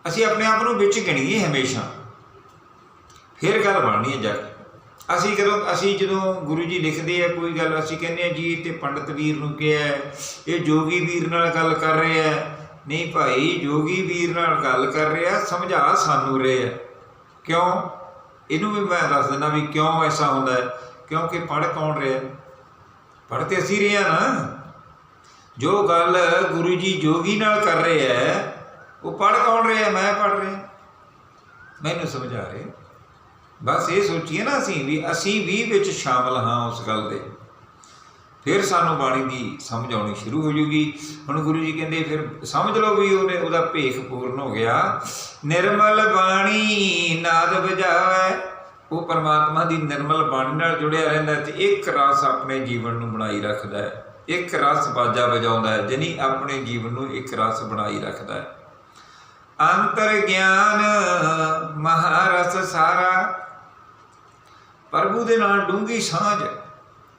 ਅਸੀਂ ਆਪਣੇ ਆਪ ਨੂੰ ਵਿੱਚ ਗਿਣੀਏ ਹਮੇਸ਼ਾ। ਫਿਰ ਗੱਲ ਬਣਨੀ ਹੈ ਜਾ ਕੇ। ਅਸੀਂ ਜਦੋਂ ਅਸੀਂ ਜਦੋਂ ਗੁਰੂ ਜੀ ਲਿਖਦੇ ਆ ਕੋਈ ਗੱਲ ਅਸੀਂ ਕਹਿੰਦੇ ਆ ਜੀ ਤੇ ਪੰਡਤ ਵੀਰ ਨੂੰ ਕਿਹਾ ਇਹ ਜੋਗੀ ਵੀਰ ਨਾਲ ਗੱਲ ਕਰ ਰਿਹਾ ਆ ਨਹੀਂ ਭਾਈ ਜੋਗੀ ਵੀਰ ਨਾਲ ਗੱਲ ਕਰ ਰਿਹਾ ਸਮਝਾ ਸਾਨੂੰ ਰਹੇ ਆ ਕਿਉਂ? ਇਹਨੂੰ ਵੀ ਮੈਂ ਦੱਸ ਦਿੰਦਾ ਵੀ ਕਿਉਂ ਐਸਾ ਹੁੰਦਾ ਹੈ? ਕਿਉਂਕਿ ਪੜ ਕੌਣ ਰਿਹਾ ਪੜ ਤੇ ਅਸੀਂ ਰਹੇ ਹਾਂ ਨਾ। ਜੋ ਗੱਲ ਗੁਰੂ ਜੀ ਜੋਗੀ ਨਾਲ ਕਰ ਰਹੇ ਹੈ, ਉਹ ਪੜ ਕੌਣ ਰਿਹਾ ਮੈਂ ਪੜ ਰਿਹਾ। ਮੈਨੂੰ ਸਮਝਾ ਰਹੇ। ਬਸ ਇਹ ਸੋਚੀਏ ਨਾ ਅਸੀਂ ਵੀ ਅਸੀਂ ਵੀ ਵਿੱਚ ਸ਼ਾਮਲ ਹਾਂ ਉਸ ਗੱਲ ਦੇ। ਫਿਰ ਸਾਨੂੰ ਬਾਣੀ ਦੀ ਸਮਝ ਆਉਣੀ ਸ਼ੁਰੂ ਹੋ ਜੂਗੀ। ਹੁਣ ਗੁਰੂ ਜੀ ਕਹਿੰਦੇ, ਫਿਰ ਸਮਝ ਲਓ ਵੀ ਉਹਨੇ, ਉਹਦਾ ਭੇਖ ਪੂਰਨ ਹੋ ਗਿਆ। ਨਿਰਮਲ ਬਾਣੀ ਨਾਦ ਵਜਾਵੇ। ਉਹ ਪਰਮਾਤਮਾ ਦੀ ਨਿਰਮਲ ਬਾਣੀ ਨਾਲ ਜੁੜਿਆ ਰਹਿੰਦਾ ਹੈ ਤੇ ਇੱਕ ਰਸ ਆਪਣੇ ਜੀਵਨ ਨੂੰ ਬਣਾਈ ਰੱਖਦਾ ਹੈ। ਇੱਕ ਰਸ ਬਾਜਾ ਵਜਾਉਂਦਾ ਹੈ ਜਿਹਨੀ ਆਪਣੇ ਜੀਵਨ ਨੂੰ ਇੱਕ ਰਸ ਬਣਾਈ ਰੱਖਦਾ ਹੈ। ਅੰਤਰ ਗਿਆਨ ਮਹਾਰਸ ਸਾਰਾ। ਪ੍ਰਭੂ ਦੇ ਨਾਲ ਡੂੰਗੀ ਸਾਂਝ।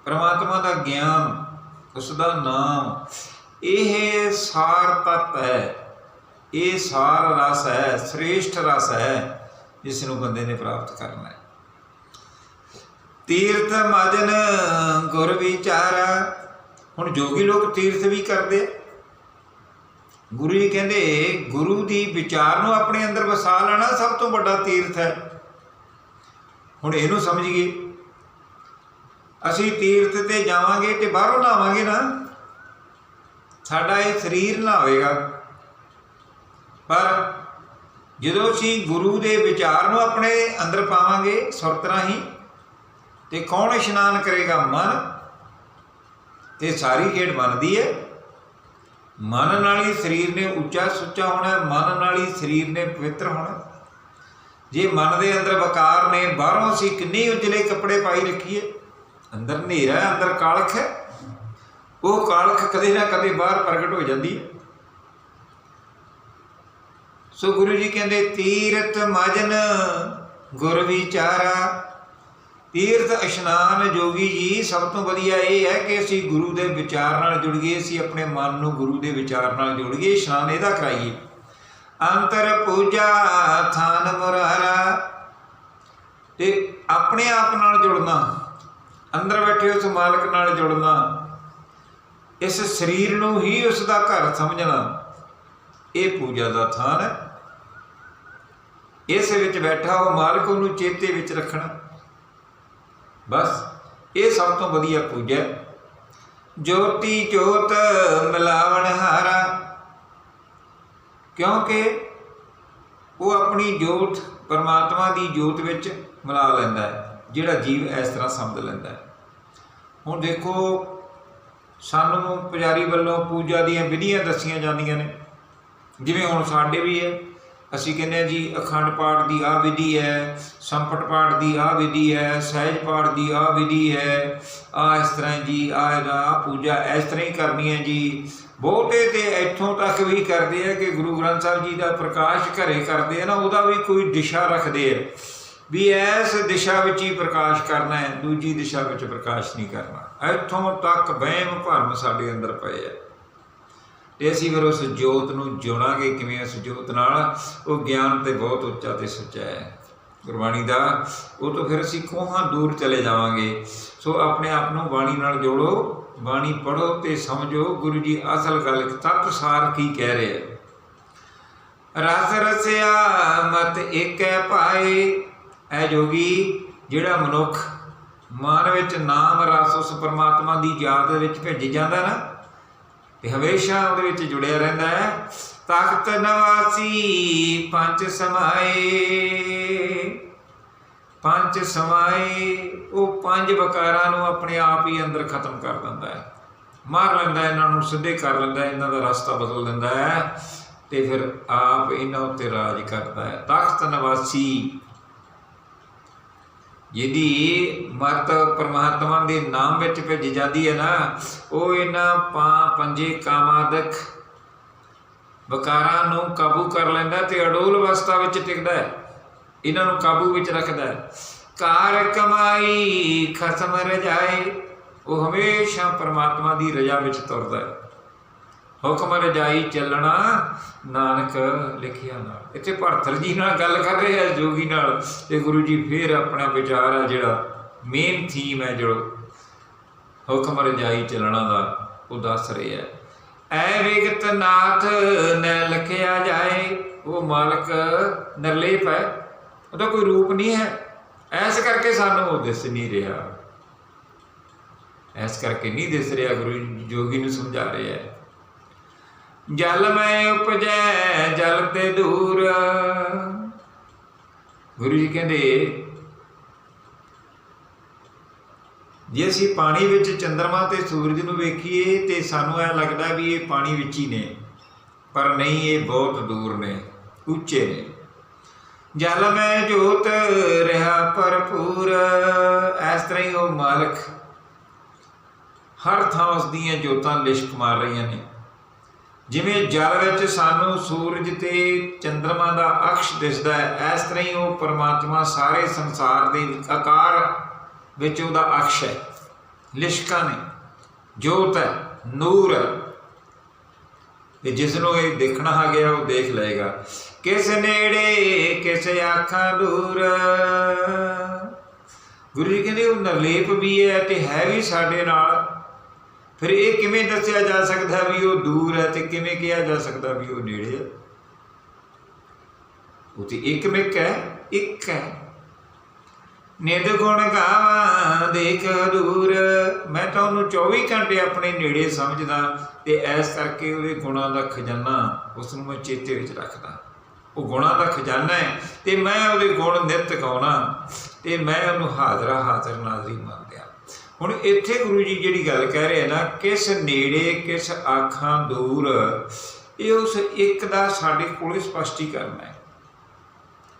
ਪਰਮਾਤਮਾ ਦਾ ਗਿਆਨ ਉਸ ਦਾ ਨਾਮ, ਇਹ ਸਾਰ ਤਤ ਹੈ। ਇਹ ਸਾਰ ਰਸ ਹੈ, ਸ੍ਰੇਸ਼ਟ ਰਸ ਹੈ ਜਿਸ ਨੂੰ ਬੰਦੇ ਨੇ ਪ੍ਰਾਪਤ ਕਰਨਾ ਹੈ। ਤੀਰਥ ਮਜਨ ਗੁਰ ਵਿਚਾਰਾ। ਹੁਣ ਜੋਗੀ ਲੋਕ ਤੀਰਥ ਵੀ ਕਰਦੇ ਗੁਰੂ ਜੀ ਕਹਿੰਦੇ, ਗੁਰੂ ਦੀ ਵਿਚਾਰ ਨੂੰ ਆਪਣੇ ਅੰਦਰ ਵਸਾ ਲੈਣਾ ਸਭ ਤੋਂ ਵੱਡਾ ਤੀਰਥ ਹੈ। ਹੁਣ ਇਹਨੂੰ ਸਮਝ ਗਏ। ਅਸੀਂ ਤੀਰਥ ਤੇ ਜਾਵਾਂਗੇ ਤੇ ਬਾਹਰੋਂ ਨਹਾਵਾਂਗੇ ਨਾ, ਸਾਡਾ ਇਹ ਸਰੀਰ ਨਹਾਵੇਗਾ ਪਰ ਜਦੋਂ ਅਸੀਂ ਗੁਰੂ ਦੇ ਵਿਚਾਰ ਨੂੰ ਆਪਣੇ ਅੰਦਰ ਪਾਵਾਂਗੇ, ਸੁਰਤ ਰਾਹੀਂ, ਤੇ ਕੌਣ ਇਸ਼ਨਾਨ ਕਰੇਗਾ? ਮਨ। ਤੇ ਸਾਰੀ ਖੇਡ ਬਣਦੀ ਹੈ। ਮਨ ਨਾਲ ਹੀ ਸਰੀਰ ਨੇ ਉੱਚਾ ਸੁੱਚਾ ਹੋਣਾ, ਮਨ ਨਾਲ ਹੀ ਸਰੀਰ ਨੇ ਪਵਿੱਤਰ ਹੋਣਾ। ਜੇ ਮਨ ਦੇ ਅੰਦਰ ਵਕਾਰ ਨੇ, ਬਾਹਰੋਂ ਅਸੀਂ ਕਿੰਨੇ ਉਜਲੇ ਕੱਪੜੇ ਪਾਈ ਰੱਖੀਏ ਅੰਦਰ ਹਨੇਰਾ ਅੰਦਰ ਕਾਲਖ ਹੈ। ਉਹ ਕਾਲਖ ਕਦੇ ਨਾ ਕਦੇ ਬਾਹਰ ਪ੍ਰਗਟ ਹੋ ਜਾਂਦੀ ਹੈ। ਸੋ ਗੁਰੂ ਜੀ ਕਹਿੰਦੇ, ਤੀਰਥ ਮਜਨ ਗੁਰ ਵਿਚਾਰਾ, ਤੀਰਥ ਇਸ਼ਨਾਨ ਜੋਗੀ ਜੀ, ਸਭ ਤੋਂ ਵਧੀਆ ਇਹ ਹੈ ਕਿ ਅਸੀਂ ਗੁਰੂ ਦੇ ਵਿਚਾਰ ਨਾਲ ਜੁੜ ਗਏ, ਅਸੀਂ ਆਪਣੇ ਮਨ ਨੂੰ ਗੁਰੂ ਦੇ ਵਿਚਾਰ ਨਾਲ ਜੁੜ ਗਏ, ਇਸ਼ਨਾਨ ਇਹਦਾ ਕਰਾਈਏ। ਅੰਤਰ ਪੂਜਾ ਥਾਨ ਮੁਰਾਰਾ, ਤੇ ਆਪਣੇ ਆਪ ਨਾਲ ਜੁੜਨਾ ਅੰਦਰ ਬੈਠੇ ਉਸ ਮਾਲਕ ਨਾਲ ਜੁੜਨਾ, ਇਸ ਸਰੀਰ ਨੂੰ ਹੀ ਉਸ ਦਾ ਘਰ ਸਮਝਣਾ, ਇਹ ਪੂਜਾ ਦਾ ਥਾਨ ਹੈ। ਇਸ ਵਿੱਚ ਬੈਠਾ ਉਹ ਮਾਲਕ ਨੂੰ ਚੇਤੇ ਵਿੱਚ ਰੱਖਣਾ। ਬਸ, ਇਹ ਸਭ ਤੋਂ ਵਧੀਆ ਪੂਜਾ ਜੋਤੀ ਜੋਤ ਮਿਲਾਵਣ ਹਾਰਾ। ਕਿਉਂਕਿ ਉਹ ਆਪਣੀ ਜੋਤ ਪਰਮਾਤਮਾ ਦੀ ਜੋਤ ਵਿੱਚ ਮਿਲਾ ਲੈਂਦਾ ਹੈ। ਜਿਹੜਾ ਜੀਵ ਇਸ ਤਰ੍ਹਾਂ ਸਮਝ ਲੈਂਦਾ ਹੈ। ਹੁਣ ਦੇਖੋ, ਸਾਨੂੰ ਪੁਜਾਰੀ ਵੱਲੋਂ ਪੂਜਾ ਦੀਆਂ ਵਿਧੀਆਂ ਦੱਸੀਆਂ ਜਾਂਦੀਆਂ ਨੇ। ਜਿਵੇਂ ਹੁਣ ਸਾਡੇ ਵੀ ਹੈ। ਅਸੀਂ ਕਹਿੰਦੇ ਹਾਂ ਜੀ, ਅਖੰਡ ਪਾਠ ਦੀ ਆ ਵਿਧੀ ਹੈ, ਸੰਪਟ ਪਾਠ ਦੀ ਆ ਵਿਧੀ ਹੈ, ਸਹਿਜ ਪਾਠ ਦੀ ਆ ਵਿਧੀ ਹੈ। ਆ ਇਸ ਤਰ੍ਹਾਂ ਜੀ ਆ ਇਹਦਾ ਆਹ ਪੂਜਾ ਇਸ ਤਰ੍ਹਾਂ ਹੀ ਕਰਨੀ ਹੈ ਜੀ। ਬਹੁਤੇ ਤੇ ਇੱਥੋਂ ਤੱਕ ਵੀ ਕਰਦੇ ਆ ਕਿ ਗੁਰੂ ਗ੍ਰੰਥ ਸਾਹਿਬ ਜੀ ਦਾ ਪ੍ਰਕਾਸ਼ ਘਰੇ ਕਰਦੇ ਆ ਨਾ, ਉਹਦਾ ਵੀ ਕੋਈ ਦਿਸ਼ਾ ਰੱਖਦੇ ਆ। ਵੀ ਇਸ ਦਿਸ਼ਾ ਵਿੱਚ ਹੀ ਪ੍ਰਕਾਸ਼ ਕਰਨਾ ਹੈ, ਦੂਜੀ ਦਿਸ਼ਾ ਵਿੱਚ ਪ੍ਰਕਾਸ਼ ਨਹੀਂ ਕਰਨਾ। ਇੱਥੋਂ ਤੱਕ ਵਹਿਮ ਭਰਮ ਸਾਡੇ ਅੰਦਰ ਪਏ ਆ। ਤੇ ਅਸੀਂ ਫਿਰ ਉਸ ਜੋਤ ਨੂੰ ਜੋੜਾਂਗੇ ਕਿਵੇਂ? ਉਸ ਜੋਤ ਨਾਲ ਉਹ ਗਿਆਨ ਤੇ ਬਹੁਤ ਉੱਚਾ ਤੇ ਸੱਚਾ ਹੈ। ਗੁਰਬਾਣੀ ਦਾ ਉਹ ਤੋਂ ਫਿਰ ਅਸੀਂ ਕੋਹਾਂ ਦੂਰ ਚਲੇ ਜਾਵਾਂਗੇ। ਸੋ ਆਪਣੇ ਆਪ ਨੂੰ ਬਾਣੀ ਨਾਲ ਜੋੜੋ, ਬਾਣੀ ਪੜੋ ਤੇ ਸਮਝੋ। ਗੁਰੂ ਜੀ ਅਸਲ ਗੱਲ ਤਤ ਸਾਰ ਕੀ ਕਹਿ ਰਹੇ ਹੈ ਰਸ ਰਸਿਆ ਮਤ ਏਕੈ ਪਾਏ ਐ ਜੋਗੀ ਜਿਹੜਾ ਮਨੁੱਖ ਮਨ ਵਿੱਚ ਨਾਮ, ਰਸ, ਉਸ ਪਰਮਾਤਮਾ ਦੀ ਯਾਦ ਵਿੱਚ ਭਿੱਜ ਜਾਂਦਾ ਨਾ, ਤੇ ਹਮੇਸ਼ਾ ਉਹਦੇ ਵਿੱਚ ਜੁੜਿਆ ਰਹਿੰਦਾ ਹੈ। ਤਖਤ ਨਵਾਸੀ ਪੰਜ ਸਮਾਏ। ਪੰਜ ਸਮਾਏ, ਉਹ ਪੰਜ ਵਕਾਰਾਂ ਨੂੰ ਆਪਣੇ ਆਪ ਹੀ ਅੰਦਰ ਖਤਮ ਕਰ ਦਿੰਦਾ ਹੈ। ਮਾਰ ਲੈਂਦਾ ਇਹਨਾਂ ਨੂੰ ਸਿੱਧੇ ਕਰ ਲੈਂਦਾ ਇਹਨਾਂ ਦਾ ਰਸਤਾ ਬਦਲ ਦਿੰਦਾ ਹੈ, ਤੇ ਫਿਰ ਆਪ ਇਹਨਾਂ ਉੱਤੇ ਰਾਜ ਕਰਦਾ ਹੈ। ਤਖਤ ਨਿਵਾਸੀ ਜਿਹਦੀ ਮਤ ਪਰਮਾਤਮਾ ਦੇ ਨਾਮ ਵਿੱਚ ਭੇਜੀ ਜਾਂਦੀ ਹੈ ਨਾ, ਉਹ ਇਹਨਾਂ ਪਾ ਪੰਜੇ ਕਾਮਾਦਕ ਵਕਾਰਾਂ ਨੂੰ ਕਾਬੂ ਕਰ ਲੈਂਦਾ ਤੇ ਅਡੋਲ ਅਵਸਥਾ ਵਿੱਚ ਟਿਕਦਾ ਹੈ। ਇਹਨਾਂ ਨੂੰ ਕਾਬੂ ਵਿੱਚ ਰੱਖਦਾ ਹੈ। ਕਾਰ ਕਮਾਈ ਖਸਮ ਰਜਾਏ, ਉਹ ਹਮੇਸ਼ਾ ਪਰਮਾਤਮਾ ਦੀ ਰਜ਼ਾ ਵਿੱਚ ਤੁਰਦਾ ਹੈ। ਹੁਕਮ ਰਜਾਈ ਚੱਲਣਾ, ਨਾਨਕ ਲਿਖਿਆ ਨਾਲ। ਇੱਥੇ ਭਰਤਰ ਜੀ ਨਾਲ ਗੱਲ ਕਰ ਰਹੇ ਆ, ਜੋਗੀ ਨਾਲ। ਤੇ ਗੁਰੂ ਜੀ ਫੇਰ ਆਪਣਾ ਵਿਚਾਰ ਆ ਜਿਹੜਾ ਮੇਨ ਥੀਮ ਹੈ ਜੋ ਹੁਕਮ ਰਜਾਈ ਚੱਲਣਾ ਦਾ, ਉਹ ਦੱਸ ਰਹੇ ਆ। ਐ ਵਿਗਤ ਨਾਥ ਨੇ ਲਿਖਿਆ ਜਾਏ, ਉਹ ਮਾਲਕ ਨਿਰਲੇਪ ਹੈ। ਉਹਦਾ ਕੋਈ ਰੂਪ ਨਹੀਂ ਹੈ। ਐਸ ਕਰਕੇ ਸਾਨੂੰ ਉਹ ਦਿਸ ਨਹੀਂ ਰਿਹਾ। ਐਸ ਕਰਕੇ ਨਹੀਂ ਦਿਸ ਰਿਹਾ, ਗੁਰੂ ਜੋਗੀ ਨੂੰ ਸਮਝਾ ਰਿਹਾ ਹੈ ਜਲ ਮੈਂ ਉਪਜੈ, ਜਲ ਤੇ ਦੂਰ। ਗੁਰੂ ਜੀ ਕਹਿੰਦੇ, ਜੇ ਅਸੀਂ ਪਾਣੀ ਵਿੱਚ ਚੰ드ਰਮਾ ਤੇ ਸੂਰਜ ਨੂੰ ਵੇਖੀਏ, ਤੇ ਸਾਨੂੰ ਇਹ ਲੱਗਦਾ ਵੀ ਇਹ ਪਾਣੀ ਵਿੱਚ ਹੀ ਨੇ। ਪਰ ਨਹੀਂ, ਇਹ ਬਹੁਤ ਦੂਰ ਨੇ, ਉੱਚੇ ਨੇ। ਜਲ ਮੈਂ ਜੋਤ ਰਹਾ ਭਰਪੂਰ। ਇਸ ਤਰ੍ਹਾਂ ਹੀ ਉਹ ਮਾਲਕ ਹਰ ਥਾਂ ਉਸ ਦੀਆਂ ਜੋਤਾਂ ਲਿਸ਼ਕ ਮਾਰ ਰਹੀਆਂ ਨੇ। ਜਿਵੇਂ ਜਲ ਵਿੱਚ ਸਾਨੂੰ ਸੂਰਜ ਤੇ ਚੰ드ਰਮਾ ਦਾ ਅਕਸ਼ ਦਿਸਦਾ ਹੈ, ਇਸ ਤਰ੍ਹਾਂ ਹੀ ਉਹ ਪਰਮਾਤਮਾ ਸਾਰੇ ਸੰਸਾਰ ਦੇ ਆਕਾਰ ਵਿੱਚ ਉਹਦਾ ਅਕਸ਼ ਹੈ। ਲਿਸ਼ਕਾਂ ਨੇ, ਜੋਤ ਹੈ, ਨੂਰ ਹੈ। ਤੇ ਜਿਸ ਨੂੰ ਇਹ ਦੇਖਣਾ ਆ ਗਿਆ, ਉਹ ਦੇਖ ਲਏਗਾ। ਕਿਸ ਨੇੜੇ, ਕਿਸ ਆਖਾਂ ਦੂਰ? ਗੁਰੂ ਜੀ ਕਹਿੰਦੇ, ਉਹ ਨਿਰਲੇਪ ਵੀ ਹੈ ਤੇ ਹੈ ਵੀ ਸਾਡੇ ਨਾਲ। ਫਿਰ ਇਹ ਕਿਵੇਂ ਦੱਸਿਆ ਜਾ ਸਕਦਾ ਵੀ ਉਹ ਦੂਰ ਹੈ ਤੇ ਕਿਵੇਂ ਕਿਹਾ ਜਾ ਸਕਦਾ ਵੀ ਉਹ ਨੇੜੇ ਹੈ? ਉਹ ਤੇ ਇੱਕ ਮਿਕ ਹੈ, ਇੱਕ ਹੈ। ਨਿਦ ਗੁਣ ਗਾਵਾਂ, ਦੇਖ ਦੂਰ। ਮੈਂ ਤਾਂ ਉਹਨੂੰ 24 ਘੰਟੇ ਆਪਣੇ ਨੇੜੇ ਸਮਝਦਾ ਤੇ ਐਸ ਕਰਕੇ ਉਹਦੇ ਗੁਣਾਂ ਦਾ ਖਜ਼ਾਨਾ ਉਸ ਨੂੰ ਮੈਂ ਚੇਤੇ ਵਿੱਚ ਰੱਖਦਾ। ਉਹ ਗੁਣਾਂ ਦਾ ਖਜ਼ਾਨਾ ਹੈ ਤੇ ਮੈਂ ਉਹਦੇ ਗੁਣ ਨਿਤ ਗਾਉਣਾ ਤੇ ਮੈਂ ਉਹਨੂੰ ਹਾਜ਼ਰਾ ਹਾਜ਼ਰ ਨਾਜ਼ਰੀ ਮੰਨਦਾ। ਹੁਣ ਇੱਥੇ ਗੁਰੂ ਜੀ ਜਿਹੜੀ ਗੱਲ ਕਹਿ ਰਹੇ ਨਾ, ਕਿਸ ਨੇੜੇ, ਕਿਸ ਆਖਾਂ ਦੂਰ, ਇਹ ਉਸ ਇੱਕ ਦਾ ਸਾਡੇ ਕੋਲ ਸਪਸ਼ਟੀਕਰਨ ਹੈ।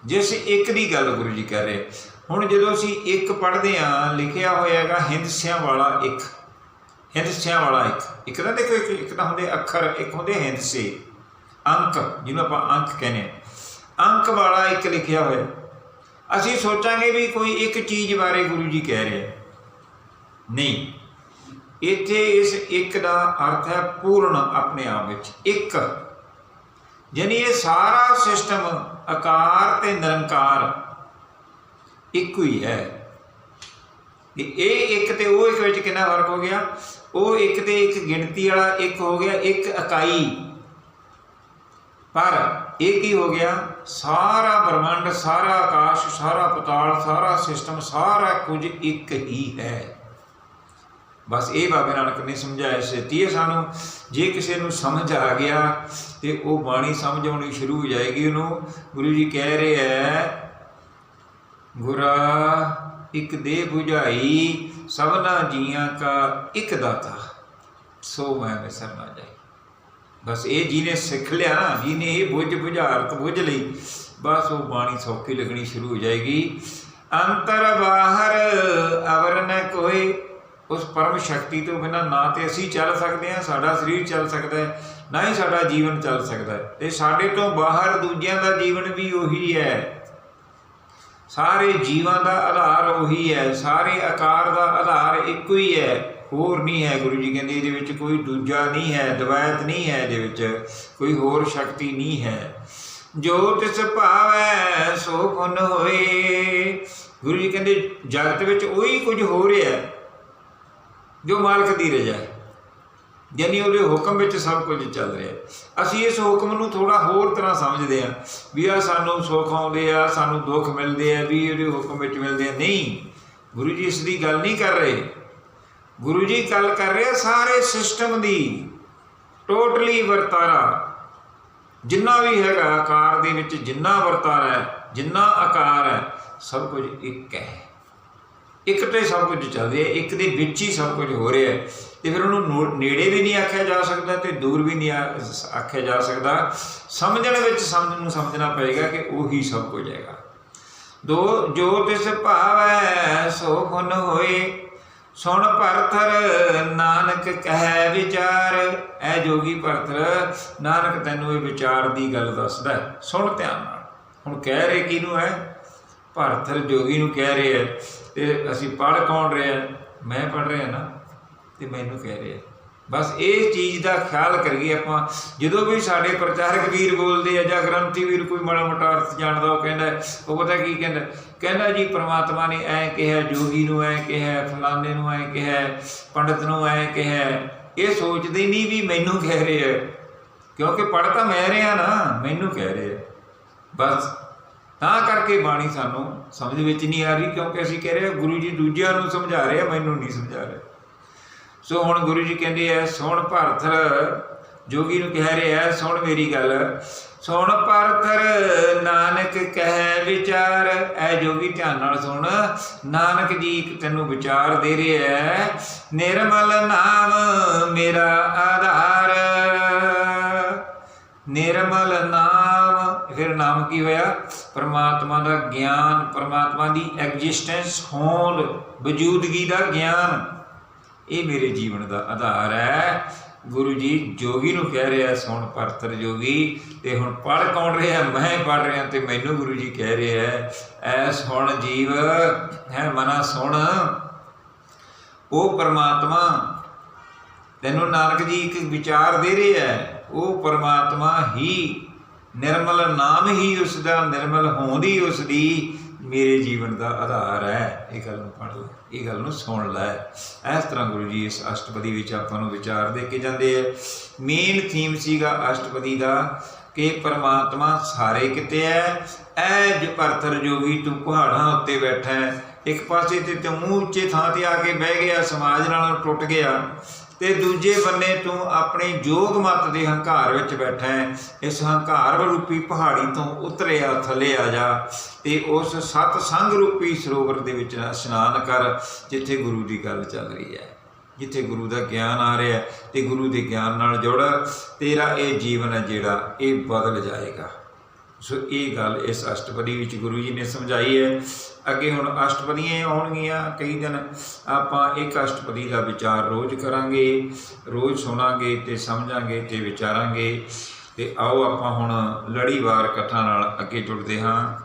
ਜਿਸ ਇੱਕ ਦੀ ਗੱਲ ਗੁਰੂ ਜੀ ਕਹਿ ਰਹੇ ਹੁਣ ਜਦੋਂ ਅਸੀਂ ਇੱਕ ਪੜ੍ਹਦੇ ਆ ਲਿਖਿਆ ਹੋਇਆ ਹੈਗਾ ਹਿੰਦਸਿਆਂ ਵਾਲਾ ਇੱਕ। ਹਿੰਦਸਿਆਂ ਵਾਲਾ ਇੱਕ। ਇੱਕ ਤਾਂ ਦੇਖੋ, ਇੱਕ ਇੱਕ ਤਾਂ ਹੁੰਦੇ ਅੱਖਰ, ਇੱਕ ਹੁੰਦੇ ਹਿੰਦਸੇ। ਅੰਕ, ਜਿਹਨੂੰ ਆਪਾਂ ਅੰਕ ਕਹਿੰਦੇ ਆ ਅੰਕ ਵਾਲਾ ਇੱਕ ਲਿਖਿਆ ਹੋਇਆ। ਅਸੀਂ ਸੋਚਾਂਗੇ ਵੀ ਕੋਈ ਇੱਕ ਚੀਜ਼ ਬਾਰੇ ਗੁਰੂ ਜੀ ਕਹਿ ਰਹੇ ਨਹੀਂ। ਇੱਥੇ ਇਸ ਇੱਕ ਦਾ ਅਰਥ ਹੈ ਪੂਰਨ ਆਪਣੇ ਆਪ ਵਿੱਚ, ਇੱਕ। ਯਾਨੀ ਇਹ ਸਾਰਾ ਸਿਸਟਮ ਆਕਾਰ ਤੇ ਨਿਰੰਕਾਰ ਇੱਕੋ ਹੀ ਹੈ। ਇਹ ਇੱਕ ਤੇ ਉਹ ਇੱਕ ਵਿੱਚ ਕਿੰਨਾ ਫ਼ਰਕ ਹੋ ਗਿਆ? ਉਹ ਇੱਕ ਤੇ ਇੱਕ ਗਿਣਤੀ ਵਾਲਾ ਇੱਕ ਹੋ ਗਿਆ, ਇੱਕ ਇਕਾਈ। ਪਰ ਇਹ ਕੀ ਹੋ ਗਿਆ? ਸਾਰਾ ਬ੍ਰਹਮੰਡ, ਸਾਰਾ ਆਕਾਸ਼, ਸਾਰਾ ਪਤਾਲ, ਸਾਰਾ ਸਿਸਟਮ, ਸਾਰਾ ਕੁਝ ਇੱਕ ਹੀ ਹੈ। ਬਸ ਇਹ ਬਾਬੇ ਨਾਨਕ ਨੇ ਸਮਝਾਇਆ ਸੇਤੀ ਹੈ ਸਾਨੂੰ ਜੇ ਕਿਸੇ ਨੂੰ ਸਮਝ ਆ ਗਿਆ ਤੇ ਉਹ ਬਾਣੀ ਸਮਝ ਆਉਣੀ ਸ਼ੁਰੂ ਹੋ ਜਾਏਗੀ ਉਹਨੂੰ। ਗੁਰੂ ਜੀ ਕਹਿ ਰਹੇ ਹੈ ਗੁਰਾ, ਇੱਕ ਦੇ 부ਝਾਈ ਸਭਨਾ ਜੀਆਂ ਕਾ ਇੱਕ ਦਾਤਾ, ਸੋ ਮੈਂ ਵਿਸਰ ਨਾ ਜਾਈ। ਬਸ ਇਹ ਜਿਹਨੇ ਸਿੱਖ ਲਿਆ ਨਾ ਜਿਹਨੇ ਇਹ ਬੁੱਝ ਬੁਝਾਰਤ ਬੁੱਝ ਲਈ। ਬਸ ਉਹ ਬਾਣੀ ਸੌਖੀ ਲੱਗਣੀ ਸ਼ੁਰੂ ਹੋ ਜਾਏਗੀ। ਅੰਤਰ ਬਾਹਰ ਅਵਰ ਨ ਕੋਈ ਉਸ ਪਰਮ ਸ਼ਕਤੀ ਤੋਂ ਬਿਨਾਂ ਨਾ ਤੇ ਅਸੀਂ ਚੱਲ ਸਕਦੇ ਹਾਂ, ਸਾਡਾ ਸਰੀਰ ਚੱਲ ਸਕਦਾ ਹੈ, ਨਾ ਹੀ ਸਾਡਾ ਜੀਵਨ ਚੱਲ ਸਕਦਾ ਹੈ। ਤੇ ਸਾਡੇ ਤੋਂ ਬਾਹਰ ਦੂਜਿਆਂ ਦਾ ਜੀਵਨ ਵੀ ਉਹੀ ਹੈ। ਸਾਰੇ ਜੀਵਾਂ ਦਾ ਆਧਾਰ ਉਹੀ ਹੈ, ਸਾਰੇ ਆਕਾਰ ਦਾ ਆਧਾਰ ਇੱਕੋ ਹੀ ਹੈ, ਹੋਰ ਨਹੀਂ ਹੈ ਗੁਰੂ ਜੀ ਕਹਿੰਦੇ, ਇਹਦੇ ਵਿੱਚ ਕੋਈ ਦੂਜਾ ਨਹੀਂ ਹੈ ਦਵਾਇਤ ਨਹੀਂ ਹੈ ਇਹਦੇ ਵਿੱਚ, ਕੋਈ ਹੋਰ ਸ਼ਕਤੀ ਨਹੀਂ ਹੈ। ਜੋ ਤਿਸ ਭਾਵੈ, ਸੋ ਪੁਨ ਹੋਏ। ਗੁਰੂ ਜੀ ਕਹਿੰਦੇ, ਜਗਤ ਵਿੱਚ ਉਹੀ ਕੁਝ ਹੋ ਰਿਹਾ ਹੈ। ਜੋ ਮਾਲਕ ਦੀ ਰਜ਼ਾ ਹੈ। ਯਾਨੀ ਉਹਦੇ ਹੁਕਮ ਵਿੱਚ ਸਭ ਕੁਝ ਚੱਲ ਰਿਹਾ ਅਸੀਂ ਇਸ ਹੁਕਮ ਨੂੰ ਥੋੜਾ ਹੋਰ ਤਰ੍ਹਾਂ ਸਮਝਦੇ ਹਾਂ ਵੀ ਆ ਸਾਨੂੰ ਸੁੱਖ ਆਉਂਦੇ ਆ, ਸਾਨੂੰ ਦੁੱਖ ਮਿਲਦੇ ਆ, ਵੀ ਉਹਦੇ ਹੁਕਮ ਵਿੱਚ ਮਿਲਦੇ ਆ। ਨਹੀਂ, ਗੁਰੂ ਜੀ ਇਸ ਦੀ ਗੱਲ ਨਹੀਂ ਕਰ ਰਹੇ। ਗੁਰੂ ਜੀ ਗੱਲ ਕਰ ਰਹੇ ਸਾਰੇ ਸਿਸਟਮ ਦੀ। ਟੋਟਲੀ ਵਰਤਾਰਾ। ਜਿੰਨਾ ਵੀ ਹੈਗਾ ਆਕਾਰ ਦੇ ਵਿੱਚ ਜਿੰਨਾ ਵਰਤਾਰਾ ਹੈ, ਜਿੰਨਾ ਆਕਾਰ ਹੈ, ਸਭ ਕੁਝ ਇੱਕ ਹੈ। ਇੱਕ ਤੇ ਸਭ ਕੁਝ ਚੱਲ ਰਿਹਾ ਇੱਕ ਦੇ ਵਿੱਚ ਹੀ ਸਭ ਕੁਝ ਹੋ ਰਿਹਾ ਹੈ। ਤੇ ਫਿਰ ਉਹਨੂੰ ਨੇੜੇ ਵੀ ਨਹੀਂ ਆਖਿਆ ਜਾ ਸਕਦਾ ਤੇ ਦੂਰ ਵੀ ਨਹੀਂ ਆਖਿਆ ਜਾ ਸਕਦਾ। ਸਮਝਣ ਵਿੱਚ ਸਮਝ ਨੂੰ ਸਮਝਣਾ ਪਏਗਾ ਕਿ ਉਹੀ ਸਭ ਕੁਝ ਹੈਗਾ। ਦੋ, ਜੋ ਤਿਸ ਭਾਵੈ ਸੋ ਗੁਣ ਹੋਏ। ਸੁਣ ਭਰਥਰ ਨਾਨਕ ਕਹਿ ਵਿਚਾਰ। ਐ ਜੋਗੀ ਭਰਥਰ ਨਾਨਕ ਤੈਨੂੰ ਇਹ ਵਿਚਾਰ ਦੀ ਗੱਲ ਦੱਸਦਾ ਸੁਣ ਧਿਆਨ ਨਾਲ। ਹੁਣ ਕਹਿ ਰਹੇ ਕਿਹਨੂੰ ਹੈ? ਭਰਥਰ ਜੋਗੀ ਨੂੰ ਕਹਿ ਰਹੇ ਹੈ ਤੇ ਅਸੀਂ ਪੜ੍ਹ ਕੌਣ ਰਿਹਾ ਮੈਂ ਪੜ੍ਹ ਰਿਹਾ ਨਾ, ਤੇ ਮੈਨੂੰ ਕਹਿ ਰਿਹਾ ਬਸ ਇਹ ਚੀਜ਼ ਦਾ ਖਿਆਲ ਕਰੀਏ ਆਪਾਂ, ਜਦੋਂ ਵੀ ਸਾਡੇ ਪ੍ਰਚਾਰਕ ਵੀਰ ਬੋਲਦੇ ਆ ਜਾਂ ਗ੍ਰੰਥੀ ਵੀਰ ਕੋਈ ਮਾੜਾ ਮੋਟਾ ਅਰਥ ਜਾਣਦਾ, ਉਹ ਕਹਿੰਦਾ, ਉਹ ਪਤਾ ਕੀ ਕਹਿੰਦਾ? ਕਹਿੰਦਾ ਜੀ, ਪ੍ਰਮਾਤਮਾ ਨੇ ਐ ਕਿਹਾ, ਜੋਗੀ ਨੂੰ ਐ ਕਿਹਾ, ਫਲਾਣੇ ਨੂੰ ਐ ਕਿਹਾ, ਪੰਡਤ ਨੂੰ ਐ ਕਿਹਾ। ਇਹ ਸੋਚਦੇ ਨਹੀਂ ਵੀ ਮੈਨੂੰ ਕਹਿ ਰਹੇ ਆ। ਕਿਉਂਕਿ ਪੜ੍ਹ ਤਾਂ ਮੈਂ ਰਿਹਾ ਨਾ, ਮੈਨੂੰ ਕਹਿ ਰਿਹਾ ਬਸ ਤਾਂ ਕਰਕੇ ਬਾਣੀ ਸਾਨੂੰ ਸਮਝ ਵਿੱਚ ਨਹੀਂ ਆ ਰਹੀ, ਕਿਉਂਕਿ ਅਸੀਂ ਕਹਿ ਰਹੇ ਹਾਂ, ਗੁਰੂ ਜੀ ਦੂਜਿਆਂ ਨੂੰ ਸਮਝਾ ਰਹੇ ਆ, ਮੈਨੂੰ ਨਹੀਂ ਸਮਝਾ ਰਹੇ। ਸੋ ਹੁਣ ਗੁਰੂ ਜੀ ਕਹਿੰਦੇ ਐ ਸੁਣ ਭਰਥਰ ਜੋਗੀ ਨੂੰ ਕਹਿ ਰਿਹਾ ਸੁਣ ਮੇਰੀ ਗੱਲ। ਸੁਣ ਭਰਥਰ ਨਾਨਕ ਕਹਿ ਵਿਚਾਰ। ਐ ਜੋਗੀ ਧਿਆਨ ਨਾਲ ਸੁਣ, ਨਾਨਕ ਜੀ ਤੈਨੂੰ ਵਿਚਾਰ ਦੇ ਰਿਹਾ ਨਿਰਮਲ ਨਾਮ ਮੇਰਾ ਆਧਾਰ। ਨਿਰਮਲ ਨਾਮ ਫਿਰ ਨਾਮ ਕੀ ਹੋਇਆ? ਪਰਮਾਤਮਾ ਦਾ ਗਿਆਨ, ਪਰਮਾਤਮਾ ਦੀ ਐਗਜ਼ਿਸਟੈਂਸ ਹੋਂਦ ਵਜੂਦਗੀ ਦਾ ਗਿਆਨ। ਇਹ ਮੇਰੇ ਜੀਵਨ ਦਾ ਆਧਾਰ ਹੈ। ਗੁਰੂ ਜੀ ਜੋਗੀ ਨੂੰ ਕਹਿ ਰਿਹਾ, ਸੁਣ ਪਰਤਰ ਜੋਗੀ, ਤੇ ਹੁਣ ਪੜ ਕੌਣ ਰਿਹਾ? ਮੈਂ ਪੜ ਰਿਹਾ ਤੇ ਮੈਨੂੰ ਗੁਰੂ ਜੀ ਕਹਿ ਰਿਹਾ ਹੈ ਐ ਸੁਣ ਜੀਵ, ਹੈ ਮਨਾ ਸੁਣ। ਉਹ ਪਰਮਾਤਮਾ, ਤੈਨੂੰ ਨਾਨਕ ਜੀ ਇੱਕ ਵਿਚਾਰ ਦੇ ਰਿਹਾ ਹੈ, ਉਹ ਪਰਮਾਤਮਾ ਹੀ ਨਿਰਮਲ ਨਾਮ ਹੀ ਉਸ ਦਾ ਨਿਰਮਲ ਹੋਂਦ ਹੀ ਉਸ ਦੀ ਮੇਰੇ ਜੀਵਨ ਦਾ ਆਧਾਰ ਹੈ। ਇਹ ਗੱਲ ਨੂੰ ਪੜ੍ਹ ਲੈ, ਇਹ ਗੱਲ ਨੂੰ ਸੁਣ ਲੈ। ਇਸ ਤਰ੍ਹਾਂ ਗੁਰੂ ਜੀ ਇਸ ਅਸ਼ਟਪਦੀ ਵਿੱਚ ਆਪਾਂ ਨੂੰ ਵਿਚਾਰ ਦੇ ਕੇ ਜਾਂਦੇ ਆ। ਮੇਨ ਥੀਮ ਸੀਗਾ ਅਸ਼ਟਪਦੀ ਦਾ ਕਿ ਪਰਮਾਤਮਾ ਸਾਰੇ ਕਿਤੇ ਹੈ। ਐ ਜੋ ਜੋਗੀ ਤੂੰ ਪਹਾੜਾਂ ਉੱਤੇ ਬੈਠਾ ਹੈ, ਇੱਕ ਪਾਸੇ ਤੇ ਤੂੰ ਮੂੰਹ ਉੱਚੇ ਥਾਂ ਤੇ ਆ ਕੇ ਬਹਿ ਗਿਆ, ਸਮਾਜ ਨਾਲ ਟੁੱਟ ਗਿਆ। ਤੇ ਦੂਜੇ ਬੰਨੇ ਤੂੰ ਆਪਣੇ ਜੋਗ ਮਤ ਦੇ ਹੰਕਾਰ ਵਿੱਚ ਬੈਠਾ ਹੈ। ਇਸ ਹੰਕਾਰ ਰੂਪੀ ਪਹਾੜੀ ਤੋਂ ਉਤਰਿਆ ਥੱਲੇ ਆ ਜਾ ਤੇ ਉਸ ਸਤ ਸੰਗ ਰੂਪੀ ਸਰੋਵਰ ਦੇ ਵਿੱਚ ਇਸ਼ਨਾਨ ਕਰ, ਜਿੱਥੇ ਗੁਰੂ ਦੀ ਗੱਲ ਚੱਲ ਰਹੀ ਹੈ। ਜਿੱਥੇ ਗੁਰੂ ਦਾ ਗਿਆਨ ਆ ਰਿਹਾ ਹੈ ਤੇ ਗੁਰੂ ਦੇ ਗਿਆਨ ਨਾਲ ਜੁੜ, ਤੇਰਾ ਇਹ ਜੀਵਨ ਹੈ ਜਿਹੜਾ ਇਹ ਬਦਲ ਜਾਏਗਾ। ਸੋ ਇਹ ਗੱਲ ਇਸ ਅਸ਼ਟਪਦੀ ਵਿੱਚ ਗੁਰੂ ਜੀ ਨੇ ਸਮਝਾਈ ਹੈ। ਅੱਗੇ ਹੁਣ ਅਸ਼ਟਪਦੀਆਂ ਆਉਣਗੀਆਂ। ਕਈ ਦਿਨ ਆਪਾਂ ਇੱਕ ਅਸ਼ਟਪਦੀ ਦਾ ਵਿਚਾਰ ਰੋਜ਼ ਕਰਾਂਗੇ, ਰੋਜ਼ ਸੁਣਾਂਗੇ ਤੇ ਸਮਝਾਂਗੇ ਤੇ ਵਿਚਾਰਾਂਗੇ। ਤੇ ਆਓ ਆਪਾਂ ਹੁਣ ਲੜੀਵਾਰ ਕਥਾ ਨਾਲ ਅੱਗੇ ਜੁੜਦੇ ਹਾਂ।